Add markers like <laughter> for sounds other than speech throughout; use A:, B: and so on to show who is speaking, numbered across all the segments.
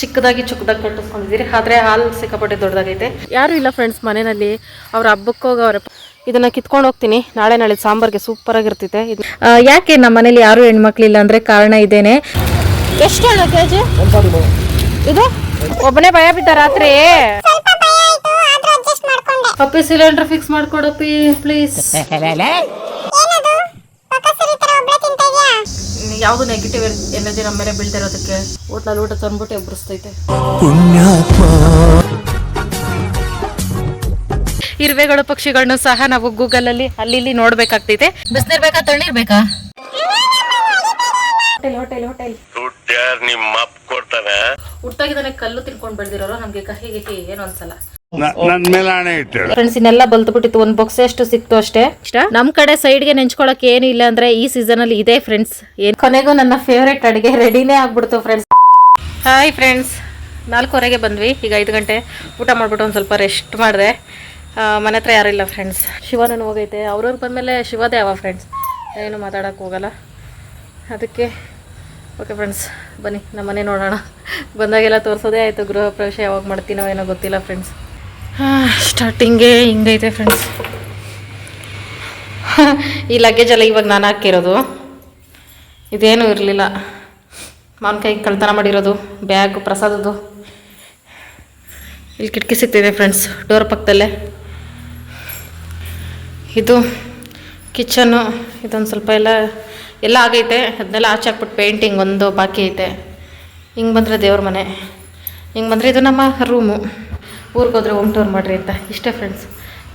A: ಚಿಕ್ಕದಾಗಿ ಚಿಕ್ಕದಾಗಿ ಕಟ್ಟಿಸ್ಕೊಂಡಿದ್ದೀರಿ. ಆದರೆ ಹಾಲು ಸಿಕ್ಕಾಪಟ್ಟೆ ದೊಡ್ಡದಾಗೈತೆ. ಯಾರು ಇಲ್ಲ ಫ್ರೆಂಡ್ಸ್ ಮನೆಯಲ್ಲಿ ಅವ್ರ ಹಬ್ಬಕ್ಕೆ ಅವ್ರ ಇದನ್ನ ಕಿತ್ಕೊಂಡು ಹೋಗ್ತೀನಿ. ನಾಳೆ ನಾಳೆ ಸಾಂಬಾರ್ಗೆ ಸೂಪರ್ ಆಗಿರ್ತೈತೆ. ಇದು
B: ಯಾಕೆ ನಮ್ಮ ಮನೇಲಿ ಯಾರು ಹೆಣ್ಮಕ್ಳಿಲ್ಲ ಅಂದ್ರೆ ಕಾರಣ ಇದೇನೆ?
A: ಎಷ್ಟು ಅಣ್ಣ ಕೆ ಜಿ ಇದು? ಒಬ್ಬನೇ ಭಯ ಬಿದ್ದ ರಾತ್ರಿ. ಅಪ್ಪಿ ಸಿಲಿಂಡರ್ ಫಿಕ್ಸ್ ಮಾಡ್ಕೊಡಪ್ಪಿ ಪ್ಲೀಸ್ ಯಾವುದು ನೆಗೆಟಿವ್ ಎನರ್ಜಿ ನಮ್ಮ ಮೇಲೆ ಬೀಳ್ತಿರೋದಕ್ಕೆ ಊಟದಲ್ಲಿ ಊಟ ತಂದ್ಬಿಟ್ಟು ಎಬ್ಬರಿಸ್ತೈತೆ ಇರುವೆಗಳು ಪಕ್ಷಿಗಳನ್ನು ಸಹ ನಾವು ಗೂಗಲ್ ಅಲ್ಲಿ ಅಲ್ಲಿ ಇಲ್ಲಿ ನೋಡ್ಬೇಕಾಗ್ತೈತೆ ಬಿಸ್ನಿರ್ಬೇಕಾ ತಣ್ಣೀರ್ಬೇಕಾ ಹೋಟೆಲ್ ಹೋಟೆಲ್ ಹೋಟೆಲ್. ಹುಟ್ಟಾಗಿದ್ದಾನೆ ಕಲ್ಲು ತಿನ್ಕೊಂಡ್ ಬೆಳೆದಿರೋರು ನಮ್ಗೆ ಕಹಿ ಗಿಹಿ ಏನು ಅನ್ಸಲ್ಲ.
C: ನನ್ ಮೇಲೆ ಹಣೆ ಇಟ್ಟು
A: ಫ್ರೆಂಡ್ಸ್ ಇನ್ನೆಲ್ಲ ಬಲ್ತ್ಬಿಟ್ಟಿತ್ತು. ಒಂದ್ ಬಾಕ್ಸ್ ಎಷ್ಟು ಸಿಕ್ತು ಅಷ್ಟೇ?
B: ನಮ್ ಕಡೆ ಸೈಡ್ಗೆ ನೆಂಚ್ಕೊಳಕ್ ಏನು ಇಲ್ಲ ಅಂದ್ರೆ ಈ ಸೀಸನ್ ಅಲ್ಲಿ ಇದೆ ಫ್ರೆಂಡ್ಸ್
A: ಏನ್ ಕೊನೆಗೂ ನನ್ನ ಫೇವ್ರೆಟ್ ಅಡಿಗೆ ರೆಡಿನೇ ಆಗ್ಬಿಡ್ತು ಫ್ರೆಂಡ್ಸ್ ಹಾಯ್ ಫ್ರೆಂಡ್ಸ್ ನಾಲ್ಕೂವರೆಗೆ ಬಂದ್ವಿ. ಈಗ ಐದು ಗಂಟೆ. ಊಟ ಮಾಡ್ಬಿಟ್ಟು ಒಂದು ಸ್ವಲ್ಪ ರೆಸ್ಟ್ ಮಾಡಿದೆ. ಮನೆ ಹತ್ರ ಯಾರಿಲ್ಲ ಫ್ರೆಂಡ್ಸ್ ಶಿವನೂ ಹೋಗೈತೆ ಅವ್ರವ್ರು ಬಂದಮೇಲೆ ಶಿವದೇ ಅವ ಫ್ರೆಂಡ್ಸ್ ಏನು ಮಾತಾಡಕ್ ಹೋಗಲ್ಲ. ಅದಕ್ಕೆ ಓಕೆ ಫ್ರೆಂಡ್ಸ್ ಬನ್ನಿ. ನಮ್ಮ ಮನೆ ನೋಡೋಣ. ಬಂದಾಗೆಲ್ಲ ತೋರಿಸೋದೇ ಆಯಿತು. ಗೃಹ ಪ್ರವೇಶ ಯಾವಾಗ ಮಾಡ್ತೀನೋ ಏನೋ ಗೊತ್ತಿಲ್ಲ ಫ್ರೆಂಡ್ಸ್ ಸ್ಟಾರ್ಟಿಂಗೇ ಹಿಂಗೈತೆ ಫ್ರೆಂಡ್ಸ್ ಈ ಲಗೇಜ್ ಎಲ್ಲ ಇವಾಗ ನಾನು ಹಾಕಿರೋದು. ಇದೇನೂ ಇರಲಿಲ್ಲ. ಮಾವಿನಕಾಯಿ ಕಳ್ತನ ಮಾಡಿರೋದು ಬ್ಯಾಗ್ ಪ್ರಸಾದದ್ದು. ಇಲ್ಲಿ ಕಿಟಕಿ ಸಿಗ್ತಿದೆ ಫ್ರೆಂಡ್ಸ್ ಡೋರ್ ಪಕ್ಕದಲ್ಲೇ. ಇದು ಕಿಚನ್ನು ಇದೊಂದು ಸ್ವಲ್ಪ ಎಲ್ಲ ಎಲ್ಲ ಆಗೈತೆ. ಅದನ್ನೆಲ್ಲ ಆಚೆ ಹಾಕ್ಬಿಟ್ಟು ಪೇಂಟಿಂಗ್ ಒಂದು ಬಾಕಿ ಐತೆ. ಹಿಂಗೆ ಬಂದರೆ ದೇವ್ರ ಮನೆ. ಹಿಂಗೆ ಬಂದರೆ ಇದು ನಮ್ಮ ರೂಮು ಊರಿಗೆ ಹೋದ್ರೆ ಹೋಮ್ ಟೂರ್ ಮಾಡಿರಿ ಅಂತ. ಇಷ್ಟೇ ಫ್ರೆಂಡ್ಸ್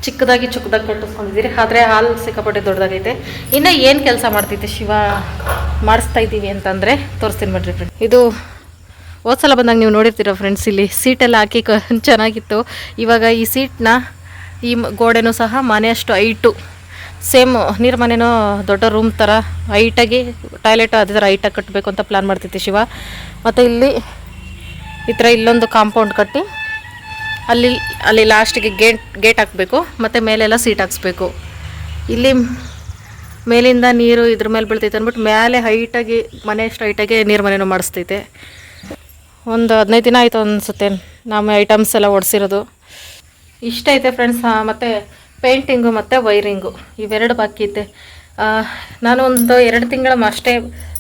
A: ಚಿಕ್ಕದಾಗಿ ಚಿಕ್ಕದಾಗಿ ಕಟ್ಟಿಸ್ಕೊಂಡಿದ್ದೀರಿ. ಆದರೆ ಹಾಲು ಸಿಕ್ಕಾಪಟ್ಟೆ ದೊಡ್ಡದಾಗೈತೆ. ಇನ್ನು ಏನು ಕೆಲಸ ಮಾಡ್ತೈತೆ ಶಿವ? ಮಾಡಿಸ್ತಾ ಇದ್ದೀವಿ ಅಂತಂದರೆ ತೋರಿಸ್ತೀನಿ ಮಾಡಿರಿ ಫ್ರೆಂಡ್ ಇದು ಹೋದ್ಸಲ ಬಂದಾಗ ನೀವು ನೋಡಿರ್ತೀರ ಫ್ರೆಂಡ್ಸ್ ಇಲ್ಲಿ. ಸೀಟೆಲ್ಲ ಹಾಕಿ ಕ ಚೆನ್ನಾಗಿತ್ತು. ಇವಾಗ ಈ ಸೀಟ್ನ ಈ ಗೋಡೆನೂ ಸಹ ಮನೆಯಷ್ಟು ಹೈಟು. ಸೇಮ್ ನೀರು ಮನೆಯೂ ದೊಡ್ಡ ರೂಮ್ ಥರ ಹೈಟಾಗಿ ಟಾಯ್ಲೆಟ್ ಅದೇ ಥರ ಹೈಟಾಗಿ ಕಟ್ಟಬೇಕು ಅಂತ ಪ್ಲ್ಯಾನ್ ಮಾಡ್ತಿದ್ದೆ ಶಿವ. ಮತ್ತು ಇಲ್ಲಿ ಈ ಥರ ಇಲ್ಲೊಂದು ಕಾಂಪೌಂಡ್ ಕಟ್ಟಿ ಅಲ್ಲಿ ಅಲ್ಲಿ ಲಾಸ್ಟಿಗೆ ಗೇಟ್ ಗೇಟ್ ಹಾಕಬೇಕು, ಮತ್ತು ಮೇಲೆಲ್ಲ ಸೀಟ್ ಹಾಕ್ಸ್ಬೇಕು. ಇಲ್ಲಿ ಮೇಲಿಂದ ನೀರು ಇದ್ರ ಮೇಲೆ ಬೀಳ್ತೈತೆ ಅಂದ್ಬಿಟ್ಟು ಮೇಲೆ ಹೈಟಾಗಿ ಮನೆ ಅಷ್ಟು ಹೈಟಾಗಿ ನೀರು ಮನೆನೂ ಮಾಡಿಸ್ತೈತೆ. ಒಂದು ಹದಿನೈದು ದಿನ ಆಯಿತು ಅನಿಸುತ್ತೆ ನಮ್ಮ ಐಟಮ್ಸ್ ಎಲ್ಲ ಒಡಿಸಿರೋದು. ಇಷ್ಟ ಐತೆ ಫ್ರೆಂಡ್ಸ್ ಮತ್ತು ಪೇಂಟಿಂಗು ಮತ್ತು ವೈರಿಂಗು ಇವೆರಡು ಬಾಕಿ ಐತೆ. ನಾನು ಒಂದು ಎರಡು ತಿಂಗಳ ಅಷ್ಟೇ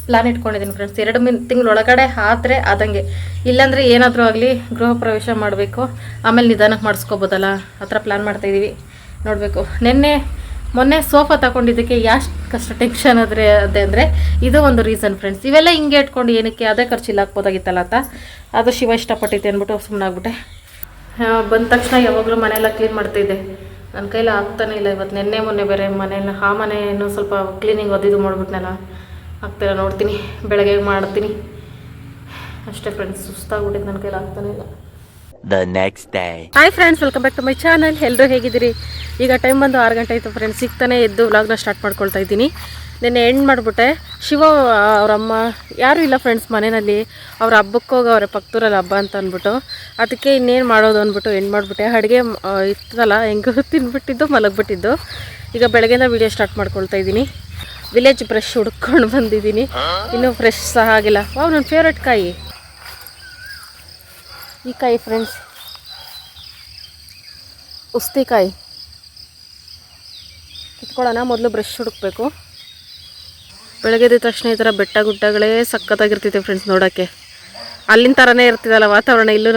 A: ಪ್ಲಾನ್ ಇಟ್ಕೊಂಡಿದ್ದೀನಿ ಫ್ರೆಂಡ್ಸ್ ಎರಡು ಮಿನ್ ತಿಂಗಳೊಳಗಡೆ ಆದರೆ ಆದಂಗೆ. ಇಲ್ಲಾಂದರೆ ಏನಾದರೂ ಆಗಲಿ ಗೃಹ ಪ್ರವೇಶ ಮಾಡಬೇಕು. ಆಮೇಲೆ ನಿಧಾನಕ್ಕೆ ಮಾಡಿಸ್ಕೋಬೋದಲ್ಲ? ಆ ಥರ ಪ್ಲ್ಯಾನ್ ಮಾಡ್ತಾಯಿದ್ದೀವಿ ನೋಡಬೇಕು. ನಿನ್ನೆ, ಮೊನ್ನೆ ಸೋಫಾ ತಗೊಂಡಿದ್ದಕ್ಕೆ ಎಷ್ಟು ಕಷ್ಟ ಟೆನ್ಷನ್ ಆದರೆ ಅದೇ ಅಂದರೆ ಇದು ಒಂದು ರೀಸನ್ ಫ್ರೆಂಡ್ಸ್ ಇವೆಲ್ಲ ಹಿಂಗೆ ಇಟ್ಕೊಂಡು ಏನಕ್ಕೆ ಅದೇ ಖರ್ಚಿಲ್ಲ ಹಾಕ್ಬೋದಾಗಿತ್ತಲ್ಲ ಅಂತ. ಅದು ಶಿವ ಇಷ್ಟಪಟ್ಟಿದ್ದೆ ಅಂದ್ಬಿಟ್ಟು ಸುಮ್ಮನಾಗ್ಬಿಟ್ಟೆ ಬಂದ ತಕ್ಷಣ ಯಾವಾಗಲೂ ಮನೆಯೆಲ್ಲ ಕ್ಲೀನ್ ಮಾಡ್ತಿದ್ದೆ ನನ್ನ ಕೈಲಿ ಆಗ್ತಾನೆ ಇಲ್ಲ ಇವತ್ತು ನಿನ್ನೆ, ಮೊನ್ನೆ ಬೇರೆ ಮನೆಯಲ್ಲ ಆ ಮನೆಯನ್ನು ಸ್ವಲ್ಪ ಕ್ಲೀನಿಂಗ್ ಒದ್ದಿದ್ದು ಮಾಡಿಬಿಟ್ನಲ್ಲ. ಆಗ್ತಿಲ್ಲ ನೋಡ್ತೀನಿ. ಬೆಳಗ್ಗೆ ಮಾಡ್ತೀನಿ. ಅಷ್ಟೇ ಫ್ರೆಂಡ್ಸ್ ಸುಸ್ತಾಗ್ಬಿಟ್ಟಿದ್ದು ನನ್ನ ಕೈಲಿ ಆಗ್ತಾನೆ ಇಲ್ಲ.
C: The next day
A: hi friends welcome back to my channel ಎಲ್ಲರೂ ಹೇಗಿದ್ದೀರಿ? ಈಗ ಟೈಮ್ ಬಂದು ಆರು ಗಂಟೆ ಆಯಿತು ಫ್ರೆಂಡ್ಸ್ ಸಿಗ್ತಾನೆ ಎದ್ದು ವ್ಲಾಗ್ನ ಸ್ಟಾರ್ಟ್ ಮಾಡ್ಕೊಳ್ತಾ ಇದ್ದೀನಿ. ನಿನ್ನೆ ಎಂಡ್ ಮಾಡಿಬಿಟ್ಟೆ. ಶಿವ ಅವರಮ್ಮ ಯಾರೂ ಇಲ್ಲ ಫ್ರೆಂಡ್ಸ್ ಮನೆಯಲ್ಲಿ. ಅವ್ರ ಹಬ್ಬಕ್ಕೆ ಅವರ ಪಕ್ಕದೂರಲ್ಲಿ ಹಬ್ಬ ಅಂತ ಅಂದ್ಬಿಟ್ಟು. ಅದಕ್ಕೆ ಇನ್ನೇನು ಮಾಡೋದು ಅಂದ್ಬಿಟ್ಟು ಎಂಡ್ ಮಾಡಿಬಿಟ್ಟೆ. ಅಡುಗೆ ಇತ್ತಲ್ಲ ಹೆಂಗೆ ತಿಂದ್ಬಿಟ್ಟಿದ್ದು ಮಲಗಿಬಿಟ್ಟಿದ್ದು. ಈಗ ಬೆಳಗ್ಗೆಯಿಂದ ವೀಡಿಯೋ ಸ್ಟಾರ್ಟ್ ಮಾಡ್ಕೊಳ್ತಾ ಇದ್ದೀನಿ. ವಿಲೇಜ್ ಬ್ರಷ್ ಹುಡ್ಕೊಂಡು ಬಂದಿದ್ದೀನಿ. ಇನ್ನೂ ಫ್ರೆಶ್ ಸಹ ಆಗಿಲ್ಲ. ವಾವ್ ನನ್ನ ಫೇವ್ರೆಟ್ ಕಾಯಿ. ಈ ಕಾಯಿ ಫ್ರೆಂಡ್ಸ್ ಉಸ್ತಿಕಾಯಿ. ಕಿತ್ಕೊಳ್ಳೋಣ, ಮೊದಲು ಬ್ರಷ್ ಹುಡುಕ್ಬೇಕು. ಬೆಳಗ್ಗೆ ಎದ್ದ ತಕ್ಷಣ ಈ ಥರ ಬೆಟ್ಟ ಗುಡ್ಡಗಳೇ ಸಖತ್ತಾಗಿರ್ತೈತೆ ಫ್ರೆಂಡ್ಸ್ ನೋಡೋಕ್ಕೆ. ಅಲ್ಲಿನ ಥರನೇ ಇರ್ತಿದಲ್ಲ ವಾತಾವರಣ ಇಲ್ಲೂ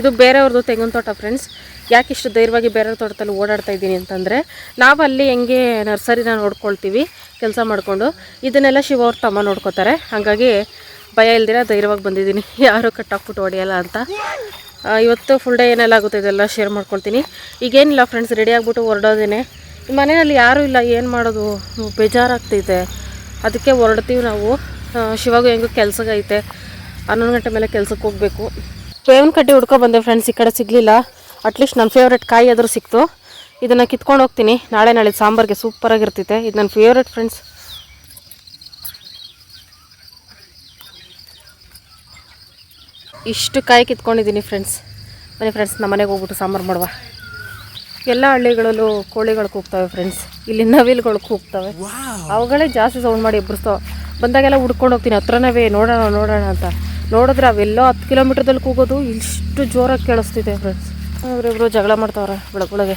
A: ಇದು ಬೇರೆಯವ್ರದ್ದು ತೆಂಗಿನ ತೋಟ ಫ್ರೆಂಡ್ಸ್ ಯಾಕೆ ಇಷ್ಟು ಧೈರ್ಯವಾಗಿ ಬೇರೆ ತೋಟದಲ್ಲಿ ಓಡಾಡ್ತಾ ಇದ್ದೀನಿ ಅಂತಂದರೆ ನಾವು ಅಲ್ಲಿ ಹೆಂಗೆ ನರ್ಸರಿನ ನೋಡ್ಕೊಳ್ತೀವಿ, ಕೆಲಸ ಮಾಡಿಕೊಂಡು, ಇದನ್ನೆಲ್ಲ ಶಿವ ಅವ್ರ ತಮ್ಮ ನೋಡ್ಕೋತಾರೆ. ಹಾಗಾಗಿ ಭಯ ಇಲ್ದಿರ ಧೈರ್ಯವಾಗಿ ಬಂದಿದ್ದೀನಿ. <laughs> ಯಾರು ಕಟ್ಟಾಕ್ಬಿಟ್ಟು ಹೊಡೆಯಲ್ಲ ಅಂತ. ಇವತ್ತು ಫುಲ್ ಡೇ ಏನೆಲ್ಲ ಆಗುತ್ತೆ ಇದೆಲ್ಲ ಶೇರ್ ಮಾಡ್ಕೊಳ್ತೀನಿ. ಈಗೇನಿಲ್ಲ ಫ್ರೆಂಡ್ಸ್ ರೆಡಿ ಆಗಿಬಿಟ್ಟು ಹೊರಡೋದೇನೆ. ಮನೆಯಲ್ಲಿ ಯಾರೂ ಇಲ್ಲ, ಏನು ಮಾಡೋದು? ಬೇಜಾರಾಗ್ತೈತೆ. ಅದಕ್ಕೆ ಹೊರಡ್ತೀವಿ ನಾವು. ಶಿವಾಗು ಹೆಂಗೂ ಕೆಲಸಗೈತೆ. ಹನ್ನೊಂದು ಗಂಟೆ ಮೇಲೆ ಕೆಲ್ಸಕ್ಕೆ ಹೋಗಬೇಕು. ಬೇವಿನ ಕಡ್ಡಿ ಹುಡ್ಕೊ ಬಂದೆ ಫ್ರೆಂಡ್ಸ್ ಈ ಕಡೆ ಸಿಗಲಿಲ್ಲ. ಅಟ್ಲೀಸ್ಟ್ ನನ್ನ ಫೇವ್ರೆಟ್ ಕಾಯಿ ಆದರೂ ಸಿಕ್ತು. ಇದನ್ನು ಕಿತ್ಕೊಂಡು ಹೋಗ್ತೀನಿ. ನಾಳೆ ನಾಳೆ ಸಾಂಬಾರಿಗೆ ಸೂಪರಾಗಿರ್ತೈತೆ ಇದು ನನ್ನ ಫೇವ್ರೆಟ್ ಫ್ರೆಂಡ್ಸ್ ಇಷ್ಟು ಕಾಯಿ ಕಿತ್ಕೊಂಡಿದ್ದೀನಿ ಫ್ರೆಂಡ್ಸ್ ಬನ್ನಿ ಫ್ರೆಂಡ್ಸ್ ನಮ್ಮ ಮನೆಗೆ ಹೋಗ್ಬಿಟ್ಟು ಸಾಂಬಾರು ಮಾಡುವ. ಎಲ್ಲ ಹಳ್ಳಿಗಳಲ್ಲೂ ಕೋಳಿಗಳು ಕೂಗ್ತವೆ ಫ್ರೆಂಡ್ಸ್ ಇಲ್ಲಿ ನವಿಲುಗಳು ಕೂಗ್ತವೆ. ಅವುಗಳೇ ಜಾಸ್ತಿ ಸೌಂಡ್ ಮಾಡಿ ಎಬ್ಬರಿಸ್ತಾವೆ ಬಂದಾಗೆಲ್ಲ ಹುಡ್ಕೊಂಡು ಹೋಗ್ತೀನಿ. ಹತ್ರನವೇ ನೋಡೋಣ ನೋಡೋಣ ಅಂತ. ನೋಡಿದ್ರೆ ಅವೆಲ್ಲೋ ಹತ್ತು ಕಿಲೋಮೀಟ್ರದಲ್ಲಿ ಕೂಗೋದು ಇಷ್ಟು ಜೋರಾಗಿ ಕೇಳಿಸ್ತಿದೆ ಫ್ರೆಂಡ್ಸ್ ಅವರಿಬ್ರು ಜಗಳ ಮಾಡ್ತಾವ್ರೆ. ಬೆಳಗ್ಗೆ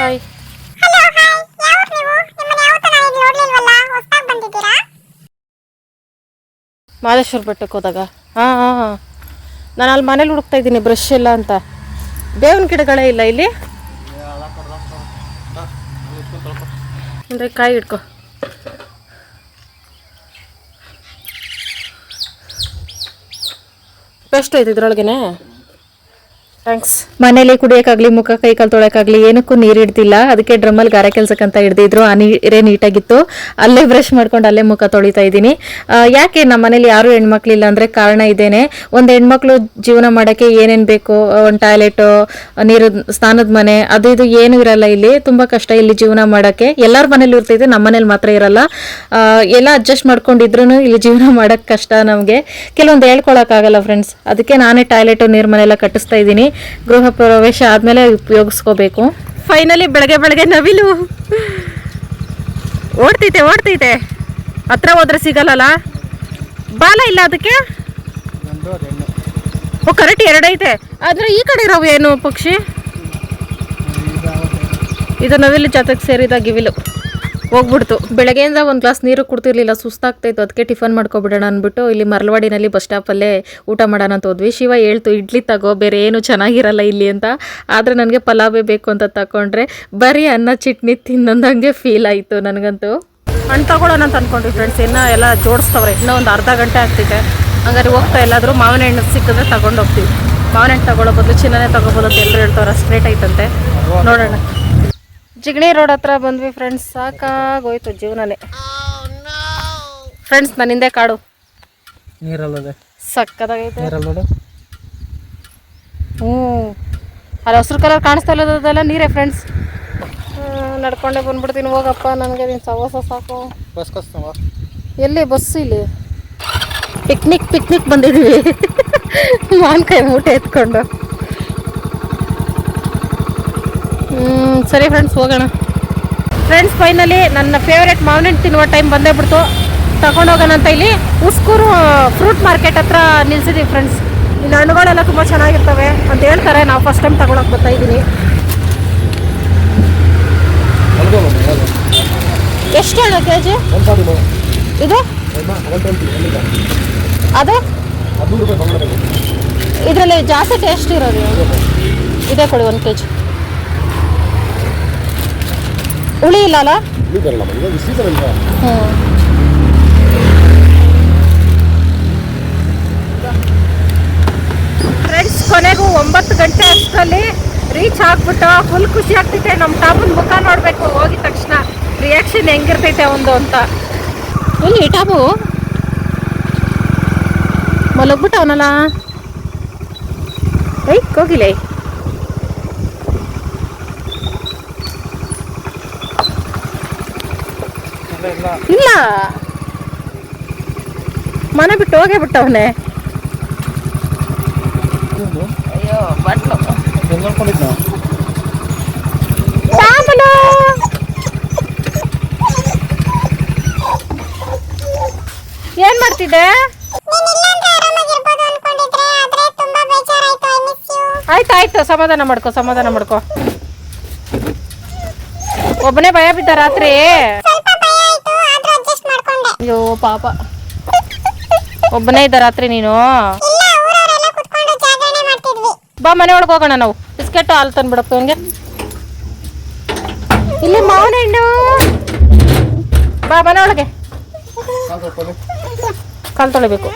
A: ಹಾಯ್ ಮಾದೇಶ್ವರ ಬೆಟ್ಟಕ್ಕೆ ಹೋದಾಗ. ಹಾಂ ಹಾಂ ಹಾಂ. ನಾನು ಅಲ್ಲಿ ಮನೇಲಿ ಹುಡುಕ್ತಾ ಇದ್ದೀನಿ ಬ್ರಷ್ ಇಲ್ಲ ಅಂತ. ಬೇವಿನ ಗಿಡಗಳೇ ಇಲ್ಲ ಇಲ್ಲಿ? ಅಂದರೆ ಕಾಯಿ ಇಟ್ಕೊ. ಎಷ್ಟು ಐತೆ ಇದ್ರೊಳಗೇನೆ? ಥ್ಯಾಂಕ್ಸ್
B: ಮನೇಲಿ ಕುಡಿಯೋಕ್ಕಾಗ್ಲಿ, ಮುಖ ಕೈ ಕಾಲು ತೊಳೆಯೋಕ್ಕಾಗ್ಲಿ ಏನಕ್ಕೂ ನೀರು ಇಡ್ತಿಲ್ಲ ಅದಕ್ಕೆ ಡ್ರಮ್ಮಲ್ಲಿ ಗಾರೆ ಕೆಲ್ಸಕ್ಕಂತ ಹಿಡ್ದಿದ್ರು. ಆ ನೀರೇ ನೀಟಾಗಿತ್ತು. ಅಲ್ಲೇ ಬ್ರಷ್ ಮಾಡ್ಕೊಂಡು ಅಲ್ಲೇ ಮುಖ ತೊಳಿತಾ ಇದ್ದೀನಿ. ಯಾಕೆ ನಮ್ಮ ಮನೇಲಿ ಯಾರು ಹೆಣ್ಮಕ್ಳಿಲ್ಲ ಅಂದರೆ ಕಾರಣ ಇದೇನೆ. ಒಂದು ಹೆಣ್ಮಕ್ಳು ಜೀವನ ಮಾಡೋಕ್ಕೆ ಏನೇನು ಬೇಕು? ಒಂದು ಟಾಯ್ಲೆಟು ನೀರು, ಸ್ನಾನದ ಮನೆ, ಅದು ಇದು ಏನೂ ಇರಲ್ಲ ಇಲ್ಲಿ. ತುಂಬ ಕಷ್ಟ ಇಲ್ಲಿ ಜೀವನ ಮಾಡೋಕ್ಕೆ. ಎಲ್ಲರ ಮನೇಲಿ ಇರ್ತೈತೆ ನಮ್ಮ ಮನೇಲಿ ಮಾತ್ರ ಇರಲ್ಲ. ಎಲ್ಲ ಅಡ್ಜಸ್ಟ್ ಮಾಡ್ಕೊಂಡಿದ್ರು ಇಲ್ಲಿ ಜೀವನ ಮಾಡೋಕ್ಕೆ ಕಷ್ಟ ನಮಗೆ. ಕೆಲವೊಂದು ಹೇಳ್ಕೊಳಕ್ಕಾಗಲ್ಲ ಫ್ರೆಂಡ್ಸ್ ಅದಕ್ಕೆ ನಾನೇ ಟಾಯ್ಲೆಟು ನೀರು ಮನೆಲ್ಲ ಕಟ್ಟಿಸ್ತಾ ಇದ್ದೀನಿ. ಗೃಹ ಪ್ರವೇಶ ಆದಮೇಲೆ ಉಪಯೋಗಿಸ್ಕೋಬೇಕು. ಫೈನಲಿ ಬೆಳಗ್ಗೆ ಬೆಳಗ್ಗೆ ನವಿಲು. ಓಡ್ತೈತೆ ಓಡ್ತೈತೆ ಹತ್ರ ಹೋದ್ರೆ ಸಿಗಲ್ಲಲ್ಲ? ಬಾಲ ಇಲ್ಲ ಅದಕ್ಕೆ? ಓ ಕರೆಕ್ಟ್ ಎರಡೈತೆ ಆದ್ರೆ ಈ ಕಡೆ ಇರೋವು ಏನು ಪಕ್ಷಿ? ಇದು ನವಿಲು ಜಾತಕ್ಕೆ ಸೇರಿದ ಗಿವಿಲು. ಹೋಗ್ಬಿಡ್ತು. ಬೆಳಗ್ಗೆಯಿಂದ ಒಂದು ಗ್ಲಾಸ್ ನೀರು ಕುಡ್ತಿರ್ಲಿಲ್ಲ ಸುಸ್ತಾಗ್ತಾಯಿತ್ತು ಅದಕ್ಕೆ ಟಿಫನ್ ಮಾಡ್ಕೊಬಿಡೋಣ ಅಂದ್ಬಿಟ್ಟು ಇಲ್ಲಿ ಮರಳವಾಡಿನಲ್ಲಿ ಬಸ್ ಸ್ಟಾಪಲ್ಲೇ ಊಟ ಮಾಡೋಣ ಅಂತ ಹೋದ್ವಿ. ಶಿವ ಹೇಳ್ತು, ಇಡ್ಲಿ ತಗೋ, ಬೇರೆ ಏನು ಚೆನ್ನಾಗಿರಲ್ಲ ಇಲ್ಲಿ ಅಂತ. ಆದರೆ ನನಗೆ ಪಲಾವೇ ಬೇಕು ಅಂತ ತಗೊಂಡ್ರೆ ಬರೀ ಅನ್ನ, ಚಟ್ನಿ ತಿನ್ನೊಂದಂಗೆ ಫೀಲ್ ಆಯಿತು ನನಗಂತೂ. ಹಣ್ಣು ತಗೊಳ್ಳೋಣ ಅಂತ ಅನ್ಕೊಂಡ್ವಿ ಫ್ರೆಂಡ್ಸ್ ಇನ್ನೂ ಎಲ್ಲ ಜೋಡಿಸ್ತವ್ರೆ. ಇನ್ನೂ ಒಂದು ಅರ್ಧ ಗಂಟೆ ಆಗ್ತಿದೆ. ಹಂಗಾರೆ ಹೋಗ್ತಾ ಎಲ್ಲಾದರೂ ಮಾವಿನ ಹಣ್ಣು ಸಿಕ್ಕಿದ್ರೆ ತಗೊಂಡೋಗ್ತೀವಿ. ಮಾವಿನ ಹಣ್ಣು ತಗೊಳ್ಳೋ ಬದಲು ಚಿನ್ನನೇ ತಗೋಬೋದು ಅಂತ ಎಲ್ಲರೂ ಹೇಳ್ತಾವ್ರೆ, ಅಷ್ಟು ರೇಟ್ ಐತಂತೆ. ನೋಡೋಣ. ಜಿಗಣಿ ರೋಡ್ ಹತ್ರ ಬಂದ್ವಿ ಫ್ರೆಂಡ್ಸ್ ಸಾಕಾಗೋಯ್ತು ಜೀವನನೇ. ಫ್ರೆಂಡ್ಸ್ ನನ್ನ ಹಿಂದೆ ಕಾಡು.
D: ನೀರಲ್ಲದೆ.
A: ಸಕ್ಕದಾಗೈತೆ. ಹ್ಞೂ ಅಲ್ಲಿ ಹಸಿರು ಕಲರ್ ಕಾಣಿಸ್ತಾ ಇಲ್ಲದಲ್ಲ ನೀರೇ ಫ್ರೆಂಡ್ಸ್ ನಡ್ಕೊಂಡೆ ಬಂದ್ಬಿಡ್ತೀನಿ. ಹೋಗಪ್ಪ ನನಗೆ ನೀನು ಸವಸ ಸಾಕು.
D: ಬಸ್
A: ಎಲ್ಲಿ ಬಸ್ ಇಲ್ಲಿ? ಪಿಕ್ನಿಕ್ ಪಿಕ್ನಿಕ್ ಬಂದಿದ್ದೀವಿ. <laughs> ಮಾನ್ಕಾಯಿ ಮೂಟೆ ಎತ್ಕೊಂಡು ಹ್ಮ್, ಸರಿ ಫ್ರೆಂಡ್ಸ್ ಹೋಗೋಣ. ಫ್ರೆಂಡ್ಸ್ ಫೈನಲಿ ನನ್ನ ಫೇವ್ರೆಟ್ ಮಾವಿನ ತಿನ್ನುವ ಟೈಮ್ ಬಂದೇ ಬಿಡ್ತು. ತಗೊಂಡೋಗೋಣ ಅಂತ ಇಲ್ಲಿ ಉಸ್ಕೂರು ಫ್ರೂಟ್ ಮಾರ್ಕೆಟ್ ಹತ್ರ ನಿಲ್ಸಿದ್ದೀವಿ ಫ್ರೆಂಡ್ಸ್ ಇಲ್ಲಿ ಹಣ್ಣುಗಳೆಲ್ಲ ತುಂಬ ಚೆನ್ನಾಗಿರ್ತವೆ ಅಂತ ಹೇಳ್ತಾರೆ. ನಾವು ಫಸ್ಟ್ ಟೈಮ್ ತಗೊಳಕ್ ಬರ್ತಾ ಇದ್ದೀನಿ ಎಷ್ಟು ಹಣ ಕೆ ಜಿ ಇದು? ಅದು? ಇದರಲ್ಲಿ ಜಾಸ್ತಿ ಟೇಸ್ಟ್ ಇರೋದು. ಇದೇ ಕೊಡಿ ಒಂದು ಕೆ ಜಿ ಹುಳಿ ಇಲ್ಲ ಅಲ್ಲ? ಹ್ಞೂ ಫ್ರೆಂಡ್ಸ್ ಕೊನೆಗೂ ಒಂಬತ್ತು ಗಂಟೆ ಅಷ್ಟರಲ್ಲಿ ರೀಚ್ ಆಗ್ಬಿಟ್ಟು ಫುಲ್ ಖುಷಿ ಆಗ್ತೈತೆ. ನಮ್ಮ ಟಾಪನ್ ಮುಖ ನೋಡಬೇಕು. ಹೋಗಿದ ತಕ್ಷಣ ರಿಯಾಕ್ಷನ್ ಹೆಂಗಿರ್ತೈತೆ ಒಂದು ಅಂತ. ಎಲ್ಲಿ ಟಾಪು. ಮಲಗ್ಬಿಟ್ಟವನಲ್ಲ ಐ ಹೋಗಿಲೆ. ಇಲ್ಲ ಮನೆ ಬಿಟ್ಟು ಹೋಗೇ ಬಿಟ್ಟವನೆ. ಅಯ್ಯೋ ಬಟ್ಲು ಏನ್ ಮಾಡ್ತಿದ್ದೆ? ಆಯ್ತು ಆಯ್ತು. ಸಮಾಧಾನ ಮಾಡ್ಕೋ ಸಮಾಧಾನ ಮಾಡ್ಕೋ. ಒಬ್ಬನೇ ಭಯ ಬಿದ್ದ ರಾತ್ರಿ. ಅಯ್ಯೋ ಪಾಪ. ಒಬ್ಬನೇ ಇದ್ದ ರಾತ್ರಿ ನೀನು. ಬಾ ಮನೆ ಒಳಗೆ ಹೋಗೋಣ ನಾವು. ಬಿಸ್ಕೆಟ್ ಹಾಲು ತಂದ್ಬಿಡಪ್ಪ ಅವನಿಗೆ ಇಲ್ಲಿ ಮಾವಿನ ಹಣ್ಣು ಬಾ ಮನೆ ಒಳಗೆ. ಕಾಲು ತೊಳಿಬೇಕು.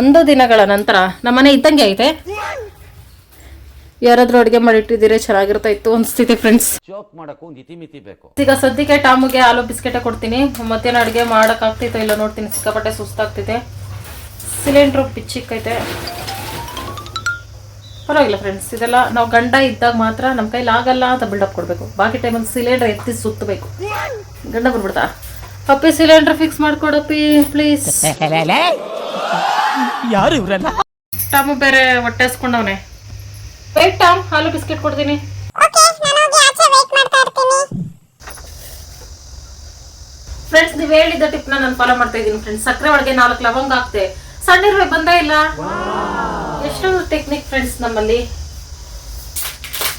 A: ಒಂದು ದಿನಗಳ ನಂತರ ನಮ್ಮನೆ ಇದ್ದಂಗೆ ಐತೆ. ಯಾರಾದ್ರೂ ಅಡುಗೆ ಮಾಡಿಟ್ಟಿದ್ದೀರ? ಚೆನ್ನಾಗಿರ್ತಾ ಇತ್ತು ಅನಿಸ್ತಿದೆ ಫ್ರೆಂಡ್ಸ್
E: ಜೋಕ್ ಮಾಡಕ್ಕೆ ಒಂದು ಇತಿಮಿತಿ ಬೇಕು.
A: ಈಗ ಸದ್ಯಕ್ಕೆ ಟಾಮುಗೆ ಆಲೂ ಬಿಸ್ಕೆಟೇ ಕೊಡ್ತೀನಿ. ಮತ್ತೇನು ಅಡುಗೆ ಮಾಡೋಕ್ಕಾಗ್ತಿತ್ತೋ ಇಲ್ಲ ನೋಡ್ತೀನಿ. ಸಿಕ್ಕಾಪಟ್ಟೆ ಸುಸ್ತಾಗ್ತಿದೆ. ಸಿಲಿಂಡ್ರು ಪಿಚ್ಚಿಕ್ಕೈತೆ. ಪರವಾಗಿಲ್ಲ ಫ್ರೆಂಡ್ಸ್ ಇದೆಲ್ಲ ನಾವು ಗಂಡ ಇದ್ದಾಗ ಮಾತ್ರ ನಮ್ಮ ಕೈಲಿ ಆಗಲ್ಲ ಅಂತ ಬಿಲ್ಡಪ್ ಕೊಡಬೇಕು. ಬಾಕಿ ಟೈಮಲ್ಲಿ ಸಿಲಿಂಡರ್ ಎತ್ತಿ ಸುತ್ತಬೇಕು. ಗಂಡ ಬಂದ್ಬಿಡ್ತಾ? ಅಪ್ಪಿ ಸಿಲಿಂಡರ್ ಫಿಕ್ಸ್ ಮಾಡ್ಕೊಡಪ್ಪಿ ಪ್ಲೀಸ್
D: ಯಾರು ಇವರೆಲ್ಲ?
A: ಟಾಮು ಬೇರೆ ಹೊಟ್ಟೆ ಹಸ್ಕೊಂಡವನೆ. ವೇಟ್ ಟಾಮ್ ಹಾಲು ಬಿಸ್ಕೆಟ್ ಕೊಡ್ತೀನಿ ಫ್ರೆಂಡ್ಸ್ ನೀವು ಹೇಳಿದ ಟಿಪ್ನ ನಾನು ಫಾಲೋ ಮಾಡ್ತಾ ಇದ್ದೀನಿ ಫ್ರೆಂಡ್ಸ್ ಸಕ್ಕರೆ ಒಳಗೆ ನಾಲ್ಕು ಲವಂಗ ಹಾಕ್ತೆ ಸಣ್ಣ ಇರುವೆ ಬಂದೇ ಇಲ್ಲ ಎಷ್ಟು ಟೆಕ್ನಿಕ್ ಫ್ರೆಂಡ್ಸ್ ನಮ್ಮಲ್ಲಿ